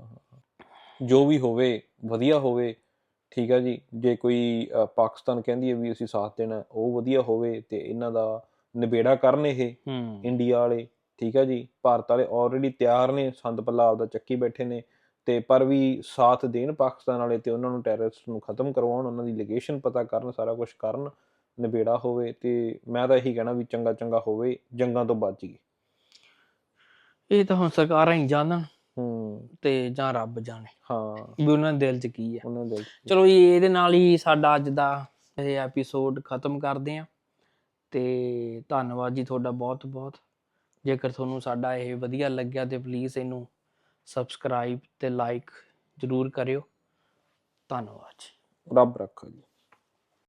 ਜੋ ਵੀ ਹੋਵੇ ਵਧੀਆ ਹੋਵੇ ਠੀਕ ਆ ਜੀ। ਜੇ ਕੋਈ ਪਾਕਿਸਤਾਨ ਕਹਿੰਦੀ ਹੈ ਵੀ ਅਸੀਂ ਸਾਥ ਦੇਣਾ ਉਹ ਵਧੀਆ ਹੋਵੇ ਤੇ ਇਹਨਾਂ ਦਾ ਨਿਬੇੜਾ ਕਰਨ ਇਹ ਇੰਡੀਆ ਵਾਲੇ ਠੀਕ ਆ ਜੀ। ਭਾਰਤ ਵਾਲੇ ਆਲਰੇਡੀ ਤਿਆਰ ਨੇ ਸੰਦ ਪੱਲਾ ਆਪਦਾ ਚੱਕੀ ਬੈਠੇ ਨੇ। ਤੇ ਪਰ ਵੀ ਸਾਥ ਦੇਣ ਪਾਕਿਸਤਾਨ ਵਾਲੇ ਤੇ ਉਹਨਾਂ ਨੂੰ ਟੈਰਰਿਸਟ ਨੂੰ ਖਤਮ ਕਰਵਾਉਣ ਉਹਨਾਂ ਦੀ ਲੋਕੇਸ਼ਨ ਪਤਾ ਕਰਨ ਸਾਰਾ ਕੁਝ ਕਰਨ ਨਿਬੇੜਾ ਹੋਵੇ ਤੇ ਮੈਂ ਤਾਂ ਇਹੀ ਕਹਿਣਾ ਵੀ ਚੰਗਾ ਚੰਗਾ ਹੋਵੇ ਜੰਗਾਂ ਤੋਂ ਬਚ ਗਏ ਇਹ ਤਾਂ ਹੁਣ ਸਰਕਾਰਾਂ ਹੀ ਜਾਣਨ ਹੂੰ। ਤੇ ਜਾਂ ਰੱਬ ਜਾਣੇ। ਹਾਂ। ਵੀ ਉਹਨਾਂ ਦੇ ਦਿਲ 'ਚ ਕੀ ਆ। ਉਹਨਾਂ ਦੇ ਚਲੋ ਜੀ ਇਹਦੇ ਨਾਲ ਹੀ ਸਾਡਾ ਅੱਜ ਦਾ ਇਹ ਐਪੀਸੋਡ ਖਤਮ ਕਰਦੇ ਆ ਤੇ ਧੰਨਵਾਦ ਜੀ ਤੁਹਾਡਾ ਬਹੁਤ ਬਹੁਤ ਜੇਕਰ ਤੁਹਾਨੂੰ ਸਾਡਾ ਇਹ ਵਧੀਆ ਲੱਗਿਆ ਤੇ ਪਲੀਜ਼ ਇਹਨੂੰ ਸਬਸਕ੍ਰਾਈਬ ਤੇ ਲਾਈਕ ਜਰੂਰ ਕਰਿਓ। ਧੰਨਵਾਦ ਜੀ। ਰੱਬ ਰੱਖੋ ਜੀ।